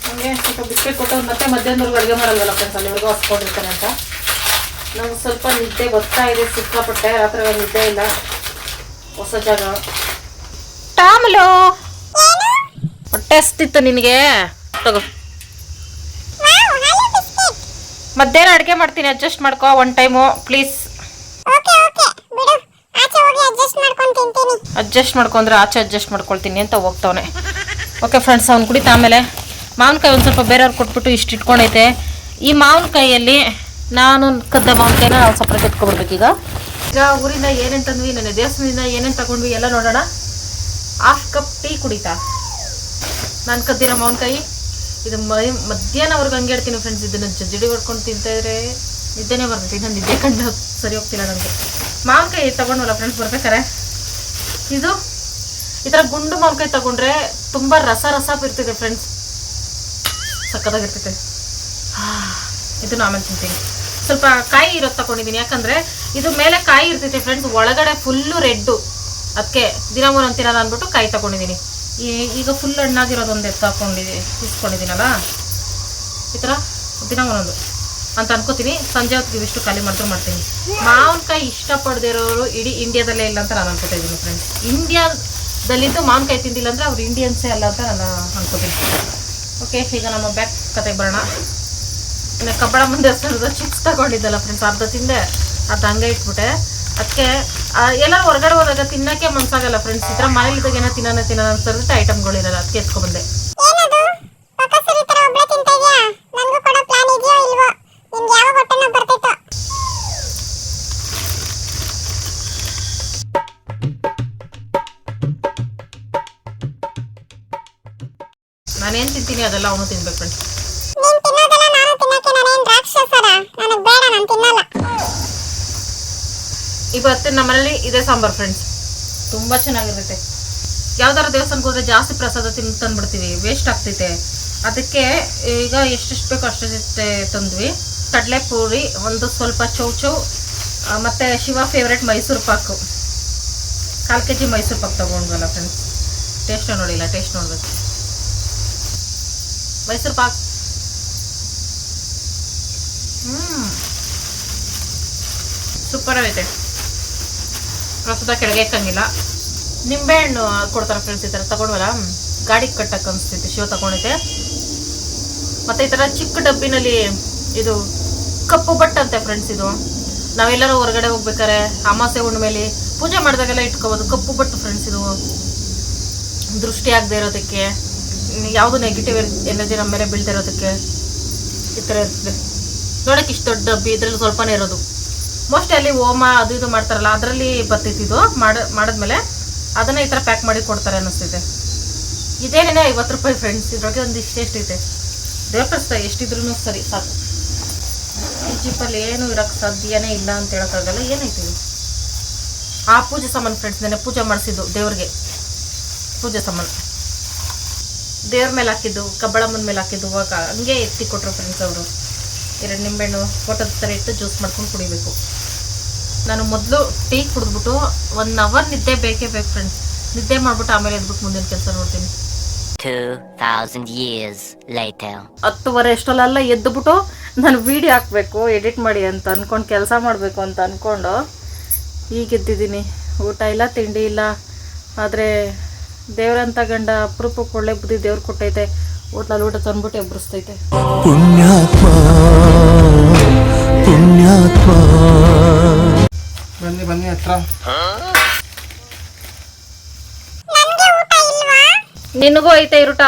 A: ಹಂಗೆ ಸ್ವಲ್ಪ ಬಿಸ್ಕೆಟ್ ಕೊಟ್ಟು ಮತ್ತೆ ಮಧ್ಯಾಹ್ನದವರೆಗೂ ಅಡುಗೆ ಮಾಡಲ್ವಲ್ಲ ಫ್ರೆಂಡ್ಸ್ ಅಲ್ಲಿವರೆಗೂ ಹೊಸ್ಕೊಂಡಿರ್ತಾನೆ ಅಂತ ನಂಗೆ ಸ್ವಲ್ಪ ನಿದ್ದೆ ಗೊತ್ತಾ ಇದೆ ಸಿಕ್ಕಾಪಟ್ಟೆ ರಾತ್ರಿ ಎಲ್ಲ ನಿದ್ದೆ ಇಲ್ಲ. ಹೊಸ ಜಾಗ ಟಾಮಲು ಹೊಟ್ಟೆ ಇತ್ತು ನಿನಗೆ. ತಗೋ. ಮಧ್ಯಾಹ್ನ ಅಡುಗೆ ಮಾಡ್ತೀನಿ ಅಡ್ಜಸ್ಟ್ ಮಾಡ್ಕೋ ಒನ್ ಟೈಮು ಪ್ಲೀಸ್ ಅಡ್ಜಸ್ಟ್ ಮಾಡ್ಕೊಂಡ್ರೆ ಆಚೆ ಅಡ್ಜಸ್ಟ್ ಮಾಡ್ಕೊಳ್ತೀನಿ ಅಂತ ಹೋಗ್ತಾವನೆ. ಓಕೆ ಫ್ರೆಂಡ್ಸ್ ಅವ್ನು ಕುಡಿತ ಆಮೇಲೆ ಮಾವಿನಕಾಯಿ ಒಂದು ಸ್ವಲ್ಪ ಬೇರೆಯವ್ರು ಕೊಟ್ಬಿಟ್ಟು ಇಷ್ಟು ಇಟ್ಕೊಂಡೈತೆ. ಈ ಮಾವಿನಕಾಯಿಯಲ್ಲಿ ನಾನು ಕದ್ದ ಮಾವಿನಕಾಯಿನ ನಾವು ಸಪ್ರೇಟ್ ಎತ್ಕೊಬಿಡ್ಬೇಕೀಗ ಈಗ. ಈಗ ಊರಿಂದ ಏನೇನು ತಂದ್ವಿ, ನನ್ನ ದೇವಸ್ಥಾನದಿಂದ ಏನೇನು ತಗೊಂಡ್ವಿ ಎಲ್ಲ ನೋಡೋಣ. ಹಾಫ್ ಕಪ್ ಟೀ ಕುಡಿತಾ. ನಾನು ಕದ್ದಿರೋ ಮಾವಿನಕಾಯಿ ಇದು ಮೈ ಅವ್ರಿಗೆ ಹಂಗೆ ಹೇಳ್ತೀನಿ ಫ್ರೆಂಡ್ಸ್ ಇದನ್ನ ಜಜ್ಜಡಿ ಹೊಡ್ಕೊಂಡು ತಿಂತಾಯಿದ್ರೆ ನಿದ್ದೆನೇ ಬರ್ತೈತಿ ನಾನು ನಿದ್ದೆ ಕಂಡು ಸರಿ ಹೋಗ್ತಿಲ್ಲ ನನಗೆ ಮಾವಿನಕಾಯಿ ತಗೊಂಡ್ವಲ್ಲ ಫ್ರೆಂಡ್ಸ್ ಬರ್ಬೇಕಾರೆ? ಇದು, ಈ ಥರ ಗುಂಡು ಮಾವಿನಕಾಯಿ ತೊಗೊಂಡ್ರೆ ತುಂಬ ರಸ ರಸ ಇರ್ತೈತೆ ಫ್ರೆಂಡ್ಸ್ ಸಕ್ಕತ್ತಾಗಿರ್ತೈತೆ ಇದು ಆಮೇಲೆ ತಿಂತೀನಿ. ಸ್ವಲ್ಪ ಕಾಯಿ ಇರೋದು ತಗೊಂಡಿದ್ದೀನಿ ಯಾಕಂದ್ರೆ ಇದು ಮೇಲೆ ಕಾಯಿ ಇರ್ತೈತೆ ಫ್ರೆಂಡ್ಸ್ ಒಳಗಡೆ ಫುಲ್ಲು ರೆಡ್ಡು ಅದಕ್ಕೆ ದಿನ ಒಂದೊಂದು ಅಂದ್ಬಿಟ್ಟು ಕಾಯಿ ತಗೊಂಡಿದ್ದೀನಿ ಈಗ ಫುಲ್ ಹಣ್ಣಾಗಿರೋದು ಒಂದು ಎತ್ತು ಹಾಕೊಂಡಿದ್ದೀನಿ ಇಸ್ಕೊಂಡಿದ್ದೀನಲ್ಲ? ಈ ಥರ ದಿನ ಒಂದೊಂದು. ಅಂತ ಅನ್ಕೋತೀನಿ. ಸಂಜೆ ಹೊತ್ತಿಗೆ ಇವಿಷ್ಟು ಖಾಲಿ ಮಾಡಿದ್ರು ಮಾಡ್ತೀನಿ. ಮಾವಿನಕಾಯಿ ಇಷ್ಟಪಡದಿರೋರು ಇಡೀ ಇಂಡಿಯಾದಲ್ಲೇ ಇಲ್ಲ ಅಂತ ನಾನು ಅನ್ಕೋತಾ ಇದ್ದೀನಿ ಫ್ರೆಂಡ್ಸ್ ಇಂಡಿಯಾದಲ್ಲಿದ್ದು ಮಾವಿನಕಾಯಿ ತಿಂದಿಲ್ಲ ಅಂದರೆ ಅವ್ರು ಇಂಡಿಯನ್ಸೇ ಅಲ್ಲ ಅಂತ ನಾನು ಅನ್ಕೋತೀನಿ. ಓಕೆ ಈಗ ನಮ್ಮ ಬ್ಯಾಕ್ ಕತೆಗೆ ಬರೋಣ. ಇನ್ನು ಕಬ್ಬಳ ಮುಂದೆ ಚಿಪ್ಸ್ ತಗೊಂಡಿದ್ದಲ್ಲ ಫ್ರೆಂಡ್ಸ್ ಅರ್ಧ ತಿಂದೆ. ಅದು ಹಂಗೆ ಇಟ್ಬಿಟ್ಟೆ. ಅದಕ್ಕೆ ಎಲ್ಲ ಹೊರಗಡೆ ಹೋದಾಗ ತಿನ್ನಕ್ಕೆ ಮನ್ಸಾಗಲ್ಲ ಫ್ರೆಂಡ್ಸ್ ಈ ಥರ ಮನೇಲಿದ್ದಾಗ ಏನೋ ತಿನ್ನೋಣ ತಿನ್ನೋಣ ಅದಕ್ಕೆ
F: ಇಲ್ವೋ? ನಿಮ್ಗೆ ಯಾವ ಹೊಟ್ಟೆನ ಬರ್ತೈತೋ?
A: ನಾನೇನು ತಿಂತೀನಿ ಅದೆಲ್ಲ ಅವನು ತಿನ್ಬೇಕು ಫ್ರೆಂಡ್ಸ್ ಇವತ್ತು ನಮ್ಮನೇಲಿ ಇದೆ ಸಾಂಬಾರ್ ಫ್ರೆಂಡ್ಸ್ ತುಂಬ ಚೆನ್ನಾಗಿರುತ್ತೆ. ಯಾವ್ದಾರ ದೇವಸ್ಥಾನಕ್ಕೆ ಹೋದ್ರೆ ಜಾಸ್ತಿ ಪ್ರಸಾದ ತಿನ್ ತಂದ್ಬಿಡ್ತೀವಿ. ವೇಸ್ಟ್ ಆಗ್ತೈತೆ. ಅದಕ್ಕೆ ಈಗ ಎಷ್ಟೆಷ್ಟು ಬೇಕೋ ಅಷ್ಟೇ ತಂದ್ವಿ. ಕಡಲೆ ಪೂರಿ ಒಂದು ಸ್ವಲ್ಪ ಚೌಚೌ ಚೌ ಮತ್ತೆ ಶಿವ ಫೇವ್ರೆಟ್ ಮೈಸೂರು ಪಾಕು. ಕಾಲು ಕೆ ಜಿ ಮೈಸೂರು ಪಾಕ್ ತೊಗೊಂಡ್ವಲ್ಲ ಫ್ರೆಂಡ್ಸ್ ಟೇಸ್ಟ್ ನೋಡಿಲ್ಲ ಟೇಸ್ಟ್ ನೋಡ್ಬೇಕು. ಮೈಸೂರು ಪಾಕ್. ಹ್ಮ್. ಸೂಪರ್ ಆಗೈತೆ ಪ್ರಸ್ತುತ ಕೆಳಗೆ ಎಕ್ಕಂಗಿಲ್ಲ ನಿಂಬೆಹಣ್ಣು ಕೊಡ್ತಾರೆ ಫ್ರೆಂಡ್ಸ್ ಈ ಥರ ತಗೊಂಡ್ವಲ್ಲ ಗಾಡಿಗೆ ಕಟ್ಟಕ್ಕೆ ಅನಿಸ್ತೈತೆ ಶಿವ ತಗೊಂಡೈತೆ ಮತ್ತೆ ಈ ಥರ ಚಿಕ್ಕ ಡಬ್ಬಿನಲ್ಲಿ ಇದು ಕಪ್ಪು ಬಟ್ಟೆ ಅಂತೆ ಫ್ರೆಂಡ್ಸ್ ಇದು. ನಾವೆಲ್ಲರೂ ಹೊರಗಡೆ ಹೋಗ್ಬೇಕಾರೆ ಅಮಾಸೆ ಮೇಲೆ ಪೂಜೆ ಮಾಡಿದಾಗೆಲ್ಲ ಇಟ್ಕೋಬೋದು, ಕಪ್ಪು ಬಟ್ಟು ಫ್ರೆಂಡ್ಸ್ ಇದು. ದೃಷ್ಟಿ ಆಗದೆ ಇರೋದಕ್ಕೆ, ಯಾವುದು ನೆಗೆಟಿವ್ ಎನರ್ಜಿ ನಮ್ಮ ಮೇಲೆ ಬೀಳ್ತಾ ಇರೋದಕ್ಕೆ ಈ ಥರ ಇರ್ತದೆ. ನೋಡೋಕ್ಕೆ ಇಷ್ಟು ದೊಡ್ಡ ಡಬ್ಬಿ ಇದ್ರಲ್ಲಿ ಸ್ವಲ್ಪನೇ ಇರೋದು. ಮೋಸ್ಟ್ಲಿ ಅಲ್ಲಿ ಓಮ ಅದು ಇದು ಮಾಡ್ತಾರಲ್ಲ, ಅದರಲ್ಲಿ ಬರ್ತೈತಿ ಇದು. ಮಾಡ, ಮಾಡಿದ್ಮೇಲೆ ಅದನ್ನ ಈ ಥರ ಪ್ಯಾಕ್ ಮಾಡಿ ಕೊಡ್ತಾರೆ ಅನ್ನಿಸ್ತಿದೆ. ಇದೇನೇ ಐವತ್ತು ರೂಪಾಯಿ ಫ್ರೆಂಡ್ಸ್ ಇದ್ರೊಳಗೆ ಒಂದು ಇಷ್ಟೆಷ್ಟೈತೆ ದೇವ್ರ ಪ್ರಸ್ತ ಎಷ್ಟಿದ್ರು ಸರಿ, ಸಾಕು. ಈ ಜಿಪ್ಪಲ್ಲಿ ಏನು ಇರೋಕ್ಕೆ ಸಾಧ್ಯನೇ ಇಲ್ಲ ಅಂತ ಹೇಳೋಕ್ಕಾಗಲ್ಲ, ಏನೈತಿ ಇದು? ಆ ಪೂಜೆ ಸಾಮಾನು ಫ್ರೆಂಡ್ಸ್ ನೆನೆ ಪೂಜೆ ಮಾಡಿಸಿದ್ದು ದೇವ್ರಿಗೆ. ಪೂಜೆ ಸಾಮಾನು. ದೇವ್ರ ಮೇಲೆ ಹಾಕಿದ್ದು, ಕಬ್ಬಳಮ್ಮನ ಮೇಲೆ ಹಾಕಿದ್ದು ಅವಾಗ ಹಂಗೆ ಎತ್ತಿ ಕೊಟ್ಟರು ಫ್ರೆಂಡ್ಸ್ ಅವರು. ಎರಡು ನಿಂಬೆಹಣ್ಣು ಫೋಟೋದ ಥರ ಇಟ್ಟು ಜ್ಯೂಸ್ ಮಾಡ್ಕೊಂಡು ಕುಡಿಬೇಕು. ನಾನು ಮೊದಲು ಟೀ ಕುಡಿದ್ಬಿಟ್ಟು ಒನ್ ಅವರ್ ನಿದ್ದೆ ಬೇಕೇ ಬೇಕು ಫ್ರೆಂಡ್ಸ್ ನಿದ್ದೆ ಮಾಡ್ಬಿಟ್ಟು ಆಮೇಲೆ ಎದ್ಬಿಟ್ಟು ಮುಂದಿನ ಕೆಲಸ ನೋಡ್ತೀನಿ.
G: 2,000 years later.
A: ಹತ್ತುವರೆ ಎಷ್ಟೊಲ್ಲ ಎದ್ದುಬಿಟ್ಟು ನಾನು ವಿಡಿಯೋ ಹಾಕಬೇಕು ಎಡಿಟ್ ಮಾಡಿ ಅಂತ ಅಂದ್ಕೊಂಡು ಕೆಲಸ ಮಾಡಬೇಕು ಅಂತ ಅಂದ್ಕೊಂಡು ಈಗ ಎದ್ದಿದ್ದೀನಿ. ಊಟ ಇಲ್ಲ ತಿಂಡಿ ಇಲ್ಲ. ಆದರೆ ದೇವ್ರಂತ ಗಂಡ ಅಪರೂಪಕ್ಕೆ ಒಳ್ಳೆ ಬುದ್ಧಿ ದೇವ್ರು ಕೊಟ್ಟೈತೆ. ಊಟಲ್ಲಿ ಊಟ ತಂದ್ಬಿಟ್ಟು ಎಬ್ಬರಿಸ್ತೈತೆ
H: ಪುಣ್ಯಾತ್ಮ ಪುಣ್ಯಾತ್ಮ.
D: ಬನ್ನಿ ಬನ್ನಿ ಹತ್ರ.
F: ನನ್ಗೆ ಊಟ ಇಲ್ವಾ?
A: ನಿನಗೂ ಐತೆ ಇರುಟ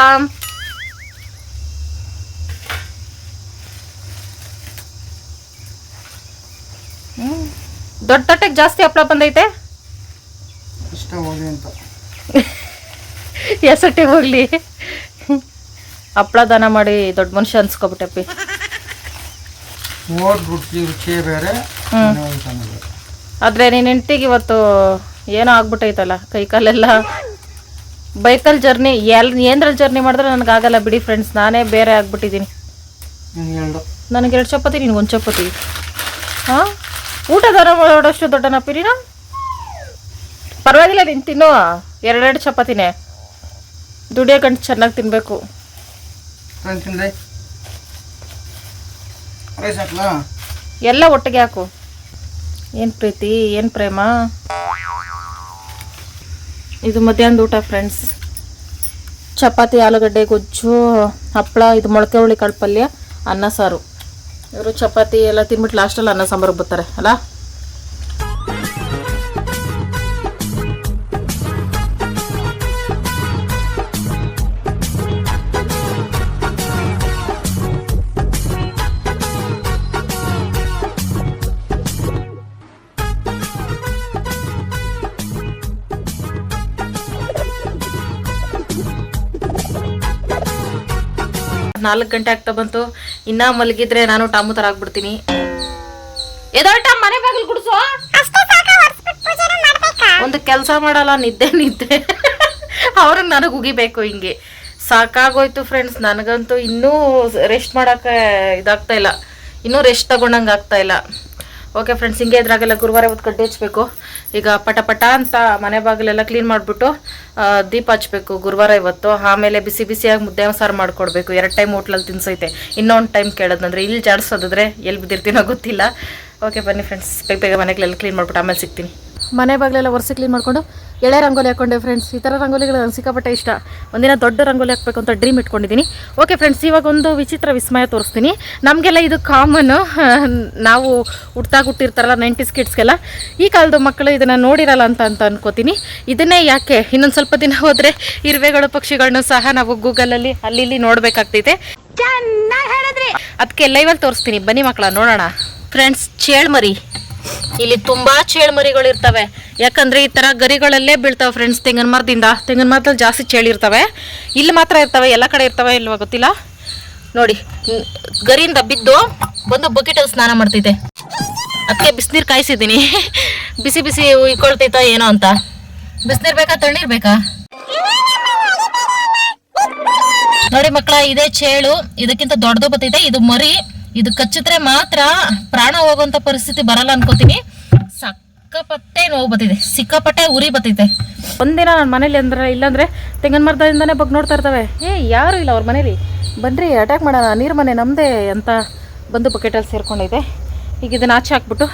A: ದೊಡ್ಡ ತಟ್ಟೆಗೆ ಜಾಸ್ತಿ ಹಪ್ಪಳ ಬಂದೈತೆ?
D: ಇಷ್ಟ ಹೋಗಿ ಅಂತ.
A: ಎಸಟ್ಟೆ ಹೋಗ್ಲಿ. ಹಪ್ಪಳ ದಾನ ಮಾಡಿ ದೊಡ್ಡ ಮನುಷ್ಯ ಅನ್ಸ್ಕೊಬಿಟ್ಟಪ್ಪಿ
D: ಓದ್ಬಿಟ್ಟು ರುಚಿ ಬೇರೆ.
A: ಆದರೆ ನಿನ್ನ ಹೆಂಡ್ತಿಗೆ ಇವತ್ತು ಏನೋ ಆಗ್ಬಿಟ್ಟೈತಲ್ಲ ಕೈ ಕಾಲೆಲ್ಲ ಬೈಕಲ್ಲಿ ಜರ್ನಿ ಎಲ್ ಏನ್ರಲ್ಲಿ ಜರ್ನಿ ಮಾಡಿದ್ರೆ ನನಗಾಗಲ್ಲ ಬಿಡಿ ಫ್ರೆಂಡ್ಸ್ ನಾನೇ ಬೇರೆ ಆಗ್ಬಿಟ್ಟಿದ್ದೀನಿ.
D: ನೀನು
A: ನನಗೆ ಎರಡು ಚಪಾತಿ ನಿನ್ಗೆ ಒಂದು ಚಪಾತಿ. ಹಾಂ? ಊಟ ದರ ಮಾಡೋಷ್ಟು ದೊಡ್ಡನಪ್ಪ ನೀನು ಪರವಾಗಿಲ್ಲ ನೀನು ತಿನ್ನು. ಎರಡೆರಡು ಚಪಾತಿನೇ. ದುಡಿಯೋ ಗಂಟು ಚೆನ್ನಾಗಿ ತಿನ್ನಬೇಕು
B: ನಾನು
A: ಎಲ್ಲ ಒಟ್ಟಿಗೆ ಹಾಕು. ಏನು ಪ್ರೀತಿ, ಏನು ಪ್ರೇಮ? ಇದು ಮಧ್ಯಾಹ್ನದ ಊಟ ಫ್ರೆಂಡ್ಸ್ ಚಪಾತಿ, ಆಲೂಗಡ್ಡೆ, ಗೊಜ್ಜು, ಹಪ್ಪಳ, ಇದು ಮೊಳಕೆ ಹುಳಿ ಕಾಳು ಪಲ್ಯ ಅನ್ನ, ಸಾರು. ಇವರು ಚಪಾತಿ ಎಲ್ಲ ತಿನ್ಬಿಟ್ಟು ಲಾಸ್ಟಲ್ಲಿ ಅನ್ನ ಸಾಂಬಾರು ಬರ್ತಾರೆ, ಅಲ್ಲ? ನಾಲ್ಕು ಗಂಟೆ ಆಗ್ತಾ ಬಂತು. ಇನ್ನ ಮಲಗಿದ್ರೆ ನಾನು ಟಾಮು ತರ ಆಗ್ಬಿಡ್ತೀನಿ. ಎದೋಟ ಮನೆ ಬಾಗಿಲು ಗುಡಿಸೋ? ಒಂದು ಕೆಲಸ ಮಾಡಲ್ಲ ನಿದ್ದೆ ನಿದ್ದೆ. ಅವ್ರಿಗೆ ನನಗೆ ಉಗಿಬೇಕು ಹಿಂಗೆ. ಸಾಕಾಗೋಯ್ತು ಫ್ರೆಂಡ್ಸ್ ನನಗಂತೂ ಇನ್ನೂ ರೆಸ್ಟ್ ಮಾಡೋಕ್ಕೆ ಇದಾಗ್ತಾ ಇಲ್ಲ. ಇನ್ನೂ ರೆಸ್ಟ್ ತಗೊಂಡಂಗೆ ಆಗ್ತಾ ಇಲ್ಲ. ಓಕೆ ಫ್ರೆಂಡ್ಸ್ ಹಿಂಗೆ ಇದ್ರಾಗೆಲ್ಲ ಗುರುವಾರ ಇವತ್ತು ಕಡ್ಡಿ ಹಚ್ಬೇಕು. ಈಗ ಪಟ ಪಟ ಅಂತ ಮನೆ ಬಾಗಿಲೆಲ್ಲ ಕ್ಲೀನ್ ಮಾಡಿಬಿಟ್ಟು ದೀಪ ಹಚ್ಬೇಕು ಗುರುವಾರ ಇವತ್ತು. ಆಮೇಲೆ ಬಿಸಿ ಬಿಸಿಯಾಗಿ ಮುದ್ದೆ ಸಾರು ಮಾಡಿಕೊಡ್ಬೇಕು. ಎರಡು ಟೈಮ್ ಹೋಟ್ಲಲ್ಲಿ ತಿನ್ಸೈತೆ. ಇನ್ನೊಂದು ಟೈಮ್ ಕೇಳೋದಂದ್ರೆ ಇಲ್ಲಿ ಜಾಡಿಸೋದಾದ್ರೆ ಎಲ್ಲಿ ಬಿದ್ದಿರ್ತೀನೋ ಗೊತ್ತಿಲ್ಲ. ಓಕೆ ಬನ್ನಿ ಫ್ರೆಂಡ್ಸ್ ಬೇಗ ಬೇಗ ಮನೆಗಳೆಲ್ಲ ಕ್ಲೀನ್ ಮಾಡಿಬಿಟ್ಟು ಆಮೇಲೆ ಸಿಗ್ತೀನಿ. ಮನೆ ಬಾಗಿಲೆಲ್ಲ ಒರೆಸಿ ಕ್ಲೀನ್ ಮಾಡಿಕೊಂಡು ಎಳೆ ರಂಗೋಲಿ ಹಾಕೊಂಡೆ ಫ್ರೆಂಡ್ಸ್ ಈ ಥರ ರಂಗೋಲಿಗಳು ನಂಗೆ ಸಿಕ್ಕಾಪಟ್ಟೆ ಇಷ್ಟ. ಒಂದಿನ ದೊಡ್ಡ ರಂಗೋಲಿ ಹಾಕಬೇಕು ಅಂತ ಡ್ರೀಮ್ ಇಟ್ಕೊಂಡಿದ್ದೀನಿ ಓಕೆ ಫ್ರೆಂಡ್ಸ್ ಇವಾಗ ಒಂದು ವಿಚಿತ್ರ ವಿಸ್ಮಯ ತೋರಿಸ್ತೀನಿ. ನಮಗೆಲ್ಲ ಇದು ಕಾಮನ್ನು <laughs> ನಾವು ಹುಟ್ಟಾಗ ಹುಟ್ಟಿರ್ತಾರಲ್ಲ ನೈಂಟೀಸ್ ಕಿಡ್ಸ್ಗೆಲ್ಲ ಈ ಕಾಲದ ಮಕ್ಕಳು ಇದನ್ನು ನೋಡಿರಲ್ಲ ಅಂತ ಅಂತ ಅನ್ಕೋತೀನಿ. ಇದನ್ನೇ ಯಾಕೆ? ಇನ್ನೊಂದು ಸ್ವಲ್ಪ ದಿನ ಹೋದರೆ ಇರುವೆಗಳು ಪಕ್ಷಿಗಳನ್ನೂ ಸಹ ನಾವು ಗೂಗಲಲ್ಲಿ ಅಲ್ಲಿ ಇಲ್ಲಿ ನೋಡಬೇಕಾಗ್ತೈತೆ. ಅದಕ್ಕೆ ಲೈವಲ್ಲಿ ತೋರಿಸ್ತೀನಿ. ಬನ್ನಿ ಮಕ್ಕಳ ನೋಡೋಣ. ಫ್ರೆಂಡ್ಸ್ ಚೇಳ್ಮರಿ. ಇಲ್ಲಿ ತುಂಬಾ ಚೇಳ್ಮರಿಗಳು ಇರ್ತವೆ ಯಾಕಂದ್ರೆ ಈ ತರ ಗರಿಗಳಲ್ಲೇ ಬೀಳ್ತಾವೆ ಫ್ರೆಂಡ್ಸ್ ತೆಂಗಿನ ಮರದಿಂದ ತೆಂಗಿನ ಮರದಲ್ಲಿ ಜಾಸ್ತಿ ಚೇಳಿ ಇರ್ತವೆ ಇಲ್ಲಿ ಮಾತ್ರ ಇರ್ತವೆ, ಎಲ್ಲ ಕಡೆ ಇರ್ತವೆ ಇಲ್ವಾ ಗೊತ್ತಿಲ್ಲ? ನೋಡಿ, ಗರಿಯಿಂದ ಬಿದ್ದು ಬಂದು ಬಕೆಟಲ್ಲಿ ಸ್ನಾನ ಮಾಡ್ತೈತೆ ಅದಕ್ಕೆ ಬಿಸಿನೀರು ಕಾಯಿಸಿದ್ದೀನಿ. <laughs> ಬಿಸಿ ಬಿಸಿ ಇಕ್ಕೊಳ್ತೈತ ಏನೋ ಅಂತ. ಬಿಸಿನೀರು ಬೇಕಾ, ತಣ್ಣೀರು ಬೇಕಾ? ನೋಡಿ ಮಕ್ಕಳ, ಇದೇ ಚೇಳು. ಇದಕ್ಕಿಂತ ದೊಡ್ಡದು ಬರ್ತೈತೆ. ಇದು ಮರಿ. ಇದು ಕಚ್ಚಿದ್ರೆ ಮಾತ್ರ ಪ್ರಾಣ ಹೋಗುವಂತ ಪರಿಸ್ಥಿತಿ ಬರಲ್ಲ ಅನ್ಕೋತೀನಿ. ಸಕ್ಕಪಟ್ಟೆ ನೋವು ಬತ್ತಿದೆ ಸಿಕ್ಕಾಪಟ್ಟೆ ಉರಿ ಬತ್ತೈತೆ ಒಂದಿನ ನನ್ನ ಮನೇಲಿ ಅಂದ್ರೆ ಇಲ್ಲಾಂದ್ರೆ ತೆಂಗಿನ ಮರದಿಂದನೇ ಬಗ್ಗೆ ನೋಡ್ತಾ ಇರ್ತವೆ. ಏ, ಯಾರು ಇಲ್ಲ ಅವ್ರ ಮನೇಲಿ. ಬನ್ರಿ ಅಟ್ಯಾಕ್ ಮಾಡೋಣ. ನೀರು ಮನೆ ನಮ್ಮದೇ ಅಂತ ಬಂದು ಬಕೆಟಲ್ಲಿ ಸೇರ್ಕೊಂಡೈತೆ ಈಗ ಇದನ್ನ ಆಚೆ ಹಾಕ್ಬಿಟ್ಟು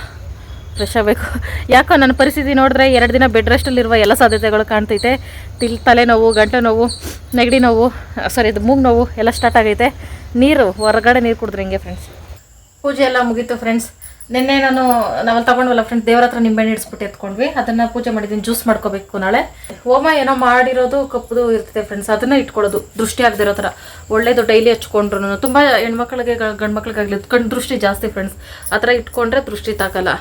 A: ಫ್ರೆಶ್ ಆಗಬೇಕು. ಯಾಕೋ ನನ್ನ ಪರಿಸ್ಥಿತಿ ನೋಡಿದ್ರೆ ಎರಡು ದಿನ ಬೆಡ್ ರೆಸ್ಟಲ್ಲಿರುವ ಎಲ್ಲ ಸಾಧ್ಯತೆಗಳು ಕಾಣ್ತೈತೆ. ತಿಲ್, ತಲೆನೋವು, ಗಂಟೆ ನೋವು, ನೆಗಡಿ ನೋವು ಸಾರಿ ಇದು ಮೂಗು ನೋವು ಎಲ್ಲ ಸ್ಟಾರ್ಟ್ ಆಗೈತೆ. ನೀರು, ಹೊರಗಡೆ ನೀರು ಕುಡಿದ್ರೆ ಹಿಂಗೆ ಫ್ರೆಂಡ್ಸ್ ಪೂಜೆ ಎಲ್ಲ ಮುಗೀತು ಫ್ರೆಂಡ್ಸ್ ನಿನ್ನೆ ನಾನು, ನಾವಲ್ಲಿ ತಗೊಂಡ್ವಲ್ಲ ಫ್ರೆಂಡ್ಸ್ ದೇವ್ರ ಹತ್ರ ನಿಂಬೆಹಣ್ಣು ಇಡಿಸ್ಬಿಟ್ಟು ಎತ್ಕೊಂಡ್ವಿ. ಅದನ್ನು ಪೂಜೆ ಮಾಡಿದ್ದೀನಿ ಜ್ಯೂಸ್ ಮಾಡ್ಕೋಬೇಕು ನಾಳೆ. ಹೋಮ ಏನೋ ಮಾಡಿರೋದು, ಕಪ್ಪುದು ಇರ್ತದೆ ಫ್ರೆಂಡ್ಸ್ ಅದನ್ನು ಇಟ್ಕೊಳ್ಳೋದು, ದೃಷ್ಟಿ ಆಗದಿರೋ ಥರ. ಒಳ್ಳೇದು ಡೈಲಿ ಹಚ್ಕೊಂಡ್ರು ತುಂಬ ಹೆಣ್ಮಕ್ಳಿಗೆ ಗಂಡು ಮಕ್ಳಿಗಾಗಲಿ ಕಣ್ಣು ದೃಷ್ಟಿ ಜಾಸ್ತಿ ಫ್ರೆಂಡ್ಸ್ ಆ ಥರ ಇಟ್ಕೊಂಡ್ರೆ ದೃಷ್ಟಿ ತಾಕಲ್ಲ.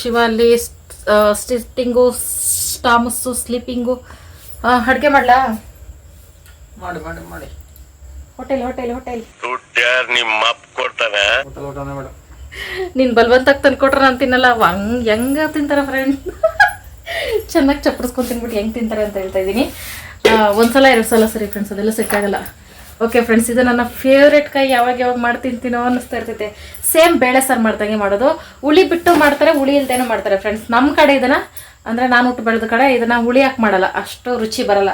A: ಶಿವ ಅಲ್ಲಿ ಸ್ಟಿಟ್ಟಿಂಗು ಸ್ಟಾಮಸ್ಸು ಸ್ಲೀಪಿಂಗು ಅಡುಗೆ ಮಾಡ್ಲಾ?
B: ಮಾಡಿ ಮಾಡಿ ಮಾಡಿ.
A: Hotel hotel hotel. ನೀನು ಬಲ್ವಂತಾಗಿ ತಂದ್ಕೊಟ್ರೆ ನಾನು ತಿನ್ನಲ್ಲ ಹಂಗ್ ಹೆಂಗ ತಿಂತಾರ ಫ್ರೆಂಡ್ ಚೆನ್ನಾಗಿ ಚಪ್ಪಡಿಸ್ಕೊಂಡು ತಿನ್ಬಿಟ್ಟು ಹೆಂಗ್ ತಿಂತಾರೆ ಅಂತ ಹೇಳ್ತಾ ಇದ್ದೀನಿ. ಒಂದ್ಸಲ ಎರಡು ಸಲ ಸರಿ ಫ್ರೆಂಡ್ಸ್ ಅದೆಲ್ಲ ಸೆಟ್ ಆಗಲ್ಲ. ಓಕೆ ಫ್ರೆಂಡ್ಸ್ ಇದು ನನ್ನ ಫೇವ್ರೆಟ್ ಕೈ ಯಾವಾಗ ಯಾವಾಗ ಮಾಡಿ ತಿಂತೀನೋ ಅನ್ನಿಸ್ತಾ ಇರ್ತೈತೆ. ಸೇಮ್ ಬೇಳೆ ಸಾರು ಮಾಡ್ದಂಗೆ ಮಾಡೋದು. ಹುಳಿ ಬಿಟ್ಟು ಮಾಡ್ತಾರೆ, ಹುಳಿ ಇಲ್ದೇನೂ ಮಾಡ್ತಾರೆ ಫ್ರೆಂಡ್ಸ್ ನಮ್ಮ ಕಡೆ ಇದನ್ನ, ಅಂದರೆ ನಾನು ಹುಟ್ಟು ಬೆಳೆದ ಕಡೆ ಇದನ್ನ ಹುಳಿ ಹಾಕಿ ಮಾಡಲ್ಲ. ಅಷ್ಟು ರುಚಿ ಬರಲ್ಲ.